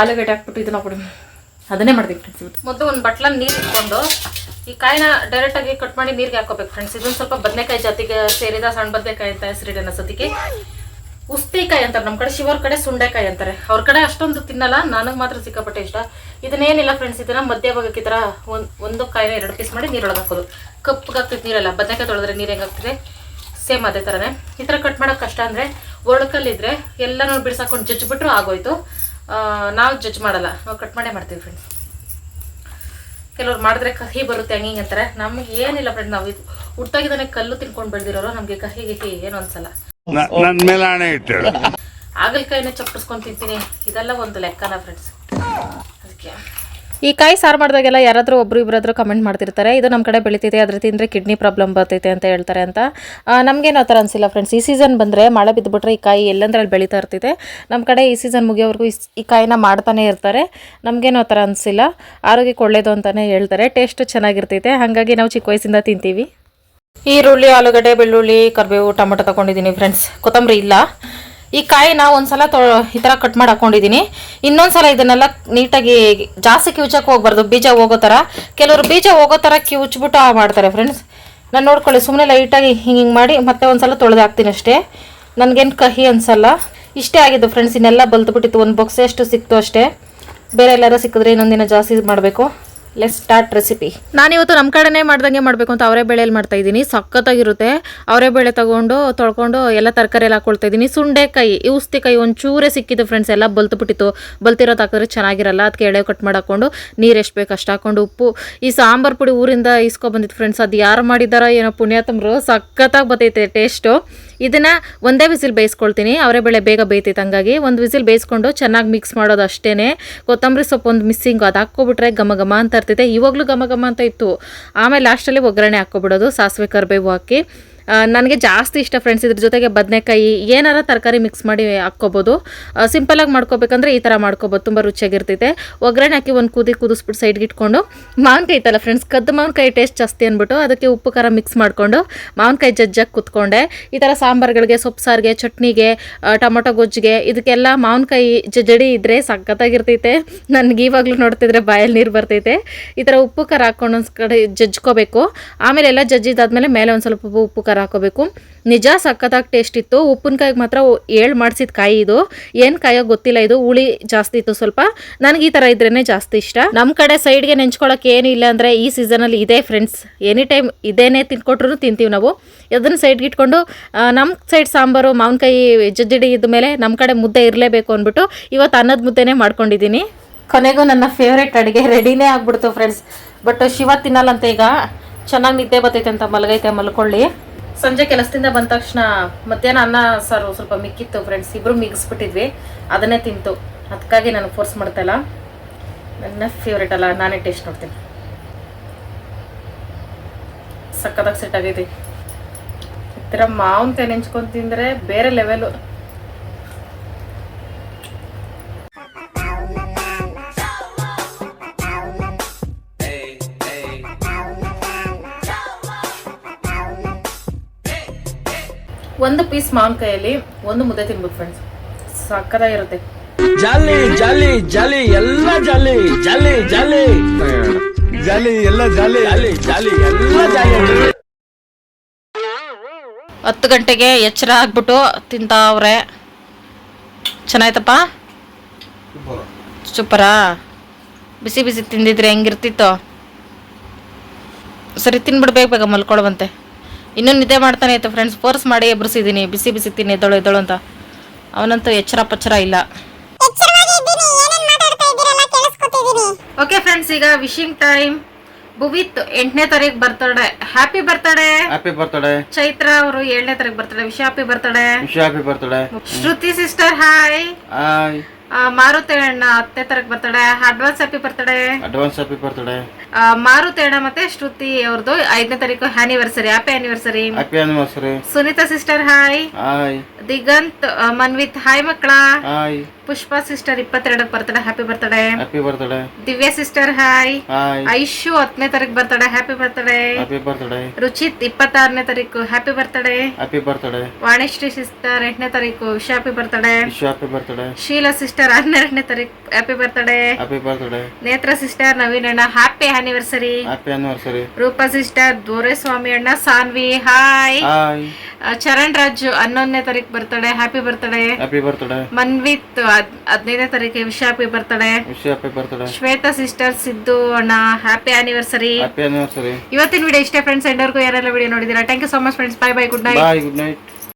A: ಆಲೂಗಡ್ಡೆ ಹಾಕ್ಬಿಟ್ಟು ಇದನ್ನ ಕೊಡಿ. ಅದನ್ನೇ ಮಾಡ್ತೀವಿ ಫ್ರೆಂಡ್ಸ್ ಮೊದಲು ಒಂದು ಬಟ್ಲ ನೀರು ಇಟ್ಕೊಂಡು, ಈ ಕಾಯಿನ ಡೈರೆಕ್ಟಾಗಿ ಕಟ್ ಮಾಡಿ ನೀರಿಗೆ ಹಾಕೋಬೇಕು ಫ್ರೆಂಡ್ಸ್ ಇದೊಂದು ಸ್ವಲ್ಪ ಬದನೆಕಾಯಿ ಜಾತಿಗೆ ಸೇರಿದ ಸಣ್ಣ ಬದನೆಕಾಯಿ ಅಂತ ಹೆಸರಿಡೋಣ ಸತಿಗೆ ಉಸ್ತಿಕಾಯಿ ಅಂತಾರೆ ನಮ್ಮ ಕಡೆ ಶಿವರ್ ಕಡೆ ಸುಂಡೆಕಾಯಿ ಅಂತಾರೆ. ಅವ್ರ ಕಡೆ ಅಷ್ಟೊಂದು ತಿನ್ನಲ್ಲ, ನನಗೆ ಮಾತ್ರ ಸಿಕ್ಕಾಪಟ್ಟೆ ಇಷ್ಟ. ಇದನ್ನೇನಿಲ್ಲ ಫ್ರೆಂಡ್ಸ್ ಇದನ್ನ ಮಧ್ಯ ಭಾಗಕ್ಕೆ ಈ ಒಂದು ಕಾಯಿನ ಎರಡು ಪೀಸ್ ಮಾಡಿ ನೀರೊಳಗೆ ಹಾಕೋದು ಕಪ್ಪಗೆ ಹಾಕ್ತಿದ್ದು ನೀರಲ್ಲ, ಬದನೆಕಾಯಿ ತೊಳೆದ್ರೆ ನೀರು ಹೆಂಗಾಗ್ತದೆ ಸೇಮ್ ಅದೇ ಥರನೇ ಈ ಥರ ಕಟ್ ಮಾಡೋಕೆ ಕಷ್ಟ ಅಂದರೆ ಒಳಕಲ್ಲಿದ್ದರೆ ಎಲ್ಲನೂ ಬಿಡ್ಸಾಕೊಂಡು ಜಜ್ಜಿಬಿಟ್ರು ಆಗೋಯ್ತು. ನಾವು ಜಜ್ಜ್ ಮಾಡಲ್ಲ. ನಾವು ಕಟ್ ಮಾಡೇ ಮಾಡ್ತೀವಿ ಫ್ರೆಂಡ್ಸ್ ಕೆಲವ್ರು ಮಾಡಿದ್ರೆ ಕಹಿ ಬರುತ್ತೆ, ಹಂಗೆ ಹಿಂಗೆ ಅಂತಾರೆ. ನಮ್ಗೆ ಏನಿಲ್ಲ ಫ್ರೆಂಡ್ ನಾವು ಹುಟ್ಟಾಗಿದ್ದಾನೆ ಕಲ್ಲು ತಿನ್ಕೊಂಡು ಬೆಳೆದಿರೋರು, ನಮಗೆ ಕಹಿ, ಗಿಹಿ ಏನು ಅನ್ಸಲ್ಲ.
C: ನನ್ನ ಮೇಲೆ ಆಣೆ ಇಟ್ಟಳು
A: ಹಾಗಲಕಾಯಿನ ಚಪ್ಪಡಿಸ್ಕೊಂಡು ತಿಂತೀನಿ. ಇದೆಲ್ಲ ಒಂದು ಲೆಕ್ಕನ ಫ್ರೆಂಡ್ಸ್ ಅದಕ್ಕೆ. ಈ ಕಾಯಿ ಸಾರು ಮಾಡಿದಾಗೆಲ್ಲ ಯಾರಾದರೂ ಒಬ್ರು ಇಬ್ಬರಾದರೂ ಕಮೆಂಟ್ ಮಾಡ್ತಿರ್ತಾರೆ. ಇದು ನಮ್ಮ ಕಡೆ ಬೆಳೀತಿದೆ. ಅದ್ರ ತಿಂದರೆ ಕಿಡ್ನಿ ಪ್ರಾಬ್ಲಮ್ ಬರ್ತೈತೆ ಅಂತ ಹೇಳ್ತಾರೆ ಅಂತ. ನಮಗೇನು ಆ ಥರ ಅನಿಸಿಲ್ಲ ಫ್ರೆಂಡ್ಸ್ ಈ ಸೀಸನ್ ಬಂದರೆ ಮಳೆ ಬಿದ್ದುಬಿಟ್ರೆ ಈ ಕಾಯಿ ಎಲ್ಲಂದ್ರಲ್ಲಿ ಬೆಳೀತಾ ಇರ್ತಿದೆ. ನಮ್ಮ ಕಡೆ ಈ ಸೀಸನ್ ಮುಗಿಯೋವರೆಗೂ ಈ ಕಾಯಿನ ಮಾಡ್ತಾನೆ ಇರ್ತಾರೆ. ನಮಗೇನು ಆ ಥರ ಅನಿಸಿಲ್ಲ. ಆರೋಗ್ಯಕ್ಕೆ ಒಳ್ಳೇದು ಅಂತಲೇ ಹೇಳ್ತಾರೆ. ಟೇಸ್ಟ್ ಚೆನ್ನಾಗಿರ್ತೈತೆ. ಹಾಗಾಗಿ ನಾವು ಚಿಕ್ಕ ವಯಸ್ಸಿಂದ ತಿಂತೀವಿ. ಈರುಳ್ಳಿ, ಆಲೂಗಡ್ಡೆ, ಬೆಳ್ಳುಳ್ಳಿ, ಕರಿಬೇವು, ಟೊಮೆಟೊ ತಗೊಂಡಿದ್ದೀನಿ ಫ್ರೆಂಡ್ಸ್ ಕೊತ್ತಂಬರಿ ಇಲ್ಲ. ಈ ಕಾಯಿನ ಒಂದ್ಸಲ ತೊ, ಈ ಥರ ಕಟ್ ಮಾಡಿ ಹಾಕೊಂಡಿದ್ದೀನಿ. ಇನ್ನೊಂದ್ಸಲ ಇದನ್ನೆಲ್ಲ ನೀಟಾಗಿ ಜಾಸ್ತಿ ಕಿವುಚಕ್ಕೆ ಹೋಗ್ಬಾರ್ದು, ಬೀಜ ಹೋಗೋ ಥರ ಕೆಲವರು ಬೀಜ ಹೋಗೋ ಥರ ಕಿವುಚ್ಬಿಟ್ಟು ಮಾಡ್ತಾರೆ ಫ್ರೆಂಡ್ಸ್ ನಾನು ನೋಡ್ಕೊಳ್ಳಿ ಸುಮ್ಮನೆ ಲೈಟಾಗಿ ಹಿಂಗೆ ಹಿಂಗೆ ಮಾಡಿ ಮತ್ತೆ ಒಂದ್ಸಲ ತೊಳೆದು ಹಾಕ್ತೀನಿ ಅಷ್ಟೇ. ನನಗೇನು ಕಹಿ ಅನ್ಸಲ್ಲ. ಇಷ್ಟೇ ಆಗಿದ್ದು ಫ್ರೆಂಡ್ಸ್ ಇನ್ನೆಲ್ಲ ಬಲ್ತು ಒಂದು ಬಾಕ್ಸ್ ಎಷ್ಟು ಸಿಕ್ತು ಅಷ್ಟೇ. ಬೇರೆ ಎಲ್ಲರೂ ಸಿಕ್ಕಿದ್ರೆ ಇನ್ನೊಂದಿನ ಜಾಸ್ತಿ ಮಾಡಬೇಕು. ಲೆಸ್ ಸ್ಟಾರ್ಟ್ ರೆಸಿಪಿ
B: ನಾನಿವತ್ತು ನಮ್ಮ ಕಡೆನೇ ಮಾಡ್ದಂಗೆ ಮಾಡಬೇಕು ಅಂತ ಅವರೇ ಬೆಳೆಯಲ್ಲಿ ಮಾಡ್ತಾ ಇದ್ದೀನಿ. ಸಖತ್ತಾಗಿರುತ್ತೆ. ಅವರೇ ಬೇಳೆ ತೊಗೊಂಡು, ತೊಳ್ಕೊಂಡು ಎಲ್ಲ ತರಕಾರಿ ಎಲ್ಲ ಹಾಕೊಳ್ತಾ ಇದ್ದೀನಿ. ಸುಂಡೆಕಾಯಿ ಉಸ್ತಿಕಾಯಿ ಚೂರೇ ಸಿಕ್ಕಿದ್ದು ಫ್ರೆಂಡ್ಸ್ ಎಲ್ಲ ಬಲ್ತು ಬಲ್ತಿರೋದು ಹಾಕಿದ್ರೆ ಚೆನ್ನಾಗಿರಲ್ಲ. ಅದಕ್ಕೆ ಎಳೆ ಕಟ್ ಮಾಡಿ ಹಾಕೊಂಡು ನೀರು ಎಷ್ಟು ಬೇಕು ಅಷ್ಟು ಹಾಕೊಂಡು ಉಪ್ಪು. ಈ ಸಾಂಬಾರು ಪುಡಿ ಊರಿಂದ ಇಸ್ಕೊಬಂದಿತ್ತು ಫ್ರೆಂಡ್ಸ್ ಅದು ಯಾರು ಮಾಡಿದಾರೋ ಏನೋ ಪುಣ್ಯಾತಮ್ರು ಸಖತ್ತಾಗಿ ಬರ್ತೈತೆ ಟೇಸ್ಟು ಇದನ್ನು ಒಂದೇ ವಿಸಿಲ್ ಬೇಯಿಸ್ಕೊಳ್ತೀನಿ. ಅವರೇ ಬೆಳೆ ಬೇಗ ಬೇಯ್ತೈತೆ ಹಂಗಾಗಿ. ಒಂದು ವಿಸಿಲ್ ಬೇಯಿಸ್ಕೊಂಡು ಚೆನ್ನಾಗಿ ಮಿಕ್ಸ್ ಮಾಡೋದು ಅಷ್ಟೇ ಕೊತ್ತಂಬರಿ ಸೊಪ್ಪು ಒಂದು ಮಿಸ್ಸಿಂಗ್ ಅದು ಹಾಕ್ಕೊಬಿಟ್ರೆ ಘಮ ಘಮ ಅಂತ ಇರ್ತೈತೆ. ಇವಾಗಲೂ ಘಮ ಘಮ ಅಂತ ಇತ್ತು. ಆಮೇಲೆ ಲಾಸ್ಟಲ್ಲಿ ಒಗ್ಗರಣೆ ಹಾಕ್ಕೊಬಿಡೋದು. ಸಾಸಿವೆ ಕರಿಬೇವು ಹಾಕಿ. ನನಗೆ ಜಾಸ್ತಿ ಇಷ್ಟ ಫ್ರೆಂಡ್ಸ್ ಇದ್ರ ಜೊತೆಗೆ ಬದನೆಕಾಯಿ, ಏನಾರ ತರಕಾರಿ ಮಿಕ್ಸ್ ಮಾಡಿ ಹಾಕ್ಕೋಬೋದು. ಸಿಂಪಲಾಗಿ ಮಾಡ್ಕೋಬೇಕಂದ್ರೆ ಈ ಥರ ಮಾಡ್ಕೋಬೋದು, ತುಂಬ ರುಚಿಯಾಗಿರ್ತೈತೆ. ಒಗ್ಗರಣೆ ಹಾಕಿ ಒಂದು ಕುದಿ ಕುದಿಸ್ಬಿಟ್ಟು ಸೈಡ್ಗೆ ಇಟ್ಕೊಂಡು, ಮಾವಿನಕಾಯಿ ಇತ್ತಲ್ಲ ಫ್ರೆಂಡ್ಸ್ ಕದ್ದು ಮಾವಿನಕಾಯಿ ಟೇಸ್ಟ್ ಜಾಸ್ತಿ ಅಂದ್ಬಿಟ್ಟು ಅದಕ್ಕೆ ಉಪ್ಪು ಖಾರ ಮಿಕ್ಸ್ ಮಾಡಿಕೊಂಡು, ಮಾವಿನಕಾಯಿ ಜಜ್ಜಾಗಿ ಕುತ್ಕೊಂಡೆ. ಈ ಥರ ಸಾಂಬಾರುಗಳಿಗೆ ಸೊಪ್ಪು ಸಾರಿಗೆ ಚಟ್ನಿಗೆ ಟೊಮೊಟೊ ಗೊಜ್ಜಿಗೆ, ಇದಕ್ಕೆಲ್ಲ ಮಾವಿನಕಾಯಿ ಜಜ್ಜಡಿ ಇದ್ದರೆ ಸಖತ್ತಾಗಿರ್ತೈತೆ. ನನಗೆ ಈವಾಗಲೂ ನೋಡ್ತಿದ್ರೆ ಬಾಯಲ್ಲಿ ನೀರು ಬರ್ತೈತೆ. ಈ ಥರ ಉಪ್ಪು ಖಾರ ಹಾಕ್ಕೊಂಡು ಒಂದು ಕಡೆ ಜಜ್ಕೋಬೇಕು ಆಮೇಲೆ ಎಲ್ಲ ಜಜ್ಜಿದಾದ್ಮೇಲೆ ಮೇಲೆ ಒಂದು ಸ್ವಲ್ಪ ಉಪ್ಪು ಖಾರ ಹಾಕೋಬೇಕು. ನಿಜ ಸಖತ್ತಾಗಿ ಟೇಸ್ಟ್ ಇತ್ತು. ಉಪ್ಪಿನಕಾಯಿಗೆ ಮಾತ್ರ ಏಳು ಮಾಡಿಸಿದ ಕಾಯಿ ಇದು. ಏನು ಕಾಯೋ ಗೊತ್ತಿಲ್ಲ. ಇದು ಹುಳಿ ಜಾಸ್ತಿ ಇತ್ತು ಸ್ವಲ್ಪ. ನನಗೆ ಈ ಥರ ಇದ್ರೇ ಜಾಸ್ತಿ ಇಷ್ಟ. ನಮ್ಮ ಕಡೆ ಸೈಡ್ಗೆ ನೆಂಚ್ಕೊಳಕ್ಕೆ ಇಲ್ಲ ಅಂದರೆ ಈ ಸೀಸನಲ್ಲಿ ಇದೆ ಫ್ರೆಂಡ್ಸ್ ಎನಿ ಟೈಮ್ ಇದೇನೆ ತಿನ್ಕೊಟ್ರು ತಿಂತೀವಿ ನಾವು. ಅದನ್ನು ಸೈಡ್ಗೆ ಇಟ್ಕೊಂಡು ನಮ್ಮ ಸೈಡ್ ಸಾಂಬಾರು, ಮಾವಿನಕಾಯಿ, ಜಜ್ಜಡಿ ಇದ್ದ ಮೇಲೆ ನಮ್ಮ ಕಡೆ ಮುದ್ದೆ ಇರಲೇಬೇಕು ಅಂದ್ಬಿಟ್ಟು ಇವತ್ತು ಅನ್ನದ ಮುದ್ದೆನೇ ಮಾಡ್ಕೊಂಡಿದ್ದೀನಿ
A: ಕೊನೆಗೂ ನನ್ನ ಫೇವ್ರೆಟ್ ಅಡುಗೆ ರೆಡಿನೇ ಆಗ್ಬಿಡ್ತು ಫ್ರೆಂಡ್ಸ್ ಬಟ್ ಶಿವ ತಿನ್ನಲ್ಲಂತೆ ಈಗ. ಚೆನ್ನಾಗಿ ನಿದ್ದೆ ಬರ್ತೈತೆ ಅಂತ ಮಲಗೈತೆ ಮಲ್ಕೊಳ್ಳಿ. ಸಂಜೆ ಕೆಲಸದಿಂದ ಬಂದ ತಕ್ಷಣ ಮಧ್ಯಾಹ್ನ ಅನ್ನ, ಸಾರು ಸ್ವಲ್ಪ ಮಿಕ್ಕಿತ್ತು ಫ್ರೆಂಡ್ಸ್ ಇಬ್ರು ಮಿಗಿಸ್ಬಿಟ್ಟಿದ್ವಿ. ಅದನ್ನೇ ತಿಂತು. ಅದಕ್ಕಾಗಿ ನಾನು ಫೋರ್ಸ್ ಮಾಡ್ತಾ ಇಲ್ಲ. ನನ್ನ ಫೇವ್ರೇಟ್ ಅಲ್ಲ, ನಾನೇ ಟೇಸ್ಟ್ ನೋಡ್ತೀನಿ. ಸಕ್ಕತ್ತಾಗಿ ಸೆಟ್ ಆಗೈತಿ ಈ ಥರ ಮಾವಿನಕಾಯಿ ನೆಂಚ್ಕೊಂಡು ತಿಂದರೆ ಬೇರೆ ಲೆವೆಲು ಒಂದು ಪೀಸ್ ಮಾವಿನಕಾಯಲ್ಲಿ ಒಂದು ಮುದ್ದೆ ತಿನ್ಬೇಕು ಫ್ರೆಂಡ್ಸ್ ಸಕ್ಕದಾಗಿರುತ್ತೆ
H: ಜಾಲಿ ಜಾಲಿ ಜಾಲಿ ಎಲ್ಲ ಜಾಲಿ ಜಾಲಿ ಜಾಲಿ. ಜಾಲಿ ಎಲ್ಲ ಜಾಲಿ. ಜಾಲಿ ಜಾಲಿ ಎಲ್ಲ ಜಾಲಿ.
A: ಹತ್ತು ಗಂಟೆಗೆ ಎಚ್ಚರ ಆಗ್ಬಿಟ್ಟು ತಿಂತಾವ್ರೆ ಚೆನ್ನಾಯ್ತಪ್ಪ? ಸೂಪರಾ? ಬಿಸಿ ಬಿಸಿ ತಿಂದಿದ್ರೆ ಹೆಂಗಿರ್ತಿತ್ತು? ಸರಿ ತಿನ್ಬಿಡ್ಬೇಕು ಬೇಗ ಮಲ್ಕೊಳ್ವಂತೆ. ಇನ್ನೂ ನಿದ್ದೆ ಮಾಡ್ತಾನೆ ಇತ್ತು ಫ್ರೆಂಡ್ಸ್ ಫೋರ್ಸ್ ಮಾಡಿ ಎಬ್ರಿಸಿದ್ದೀನಿ ಬಿಸಿ ಬಿಸಿ ತಿನ್ನಿ ಎದ್ದಳು ಎದ್ದಳು ಅಂತ. ಅವನಂತೂ ಎಚ್ಚರ ಪಚ್ಚರ ಇಲ್ಲ.
F: ಎಚ್ಚರವಾಗಿ ಇದ್ದೀನಿ ಏನೇನ್ ಮಾತಾಡ್ತಾ ಇದ್ದೀರಲ್ಲ ಕೇಳಿಸ್ಕೊತಿದ್ದೀನಿ
A: ಓಕೆ ಫ್ರೆಂಡ್ಸ್ ಈಗ ವಿಶಿಂಗ್ ಟೈಮ್ ಭುವಿತ್ ಎಂಟನೇ ತಾರೀಕು birthday happy birthday
D: happy birthday
A: Chaitra ಅವರು ಏಳನೇ ತಾರೀಕು birthday wish happy birthday
D: wish happy birthday
A: Shruthi sister hi
D: hi
A: Maruthi ಅಣ್ಣ ಹತ್ತನೇ ತಾರೀಕು birthday advance happy birthday
D: advance happy birthday
A: Maruthi ಅಣ್ಣ ಮತ್ತೆ ಶ್ರುತಿ ಅವ್ರದ್ದು ಐದನೇ ತಾರೀಕು anniversary happy anniversary
D: happy anniversary
A: Sunitha sister hi
D: hi
A: Diganth Manvith hi ಮಕ್ಕಳ.
D: Hi
A: Pushpa sister ಇಪ್ಪತ್ತೆರಡಕ್ಕೆ birthday happy birthday
D: happy birthday
A: Divya sister hi
D: hi
A: Aishu ಹತ್ತನೇ ತಾರೀಕು birthday happy birthday
D: happy birthday
A: Ruchith ಇಪ್ಪತ್ತಾರನೇ ತಾರೀಕು happy birthday
D: happy birthday
A: Vanishree sister ಎಂಟನೇ ತಾರೀಕು wish happy birthday
D: wish happy birthday
A: Sheela sister ಹನ್ನೆರಡನೇ ತಾರೀಕು happy birthday
D: happy birthday
A: Nethra sister Naveen ಅಣ್ಣ happy anniversary
D: happy anniversary
A: Roopa sister Doreswamy ಅಣ್ಣ Saanvi hi Charan Raju ಹನ್ನೊಂದನೇ ತಾರೀಕು birthday happy birthday
D: happy birthday
A: Manvith ಹದಿನೈದನೇ ತಾರೀಕು ವಿಶ್ ಬರ್ತಾಳೆ birthday.
D: Wish birthday.
A: Shweta sister Siddu ಅಣ್ಣ ಹ್ಯಾಪಿ ಆನಿವರ್ಸರಿ
D: ಹ್ಯಾಪಿ ಆನಿವರ್ಸರಿ
A: ಇವತ್ತಿನ video ಇಷ್ಟೇ ಫ್ರೆಂಡ್ಸ್ ಎಂಡರ್ಗೂ ಯಾರೆಲ್ಲ ವಿಡಿಯೋ ನೋಡಿದ್ದೀರಾ? Thank you so much friends bye bye good night
D: bye good night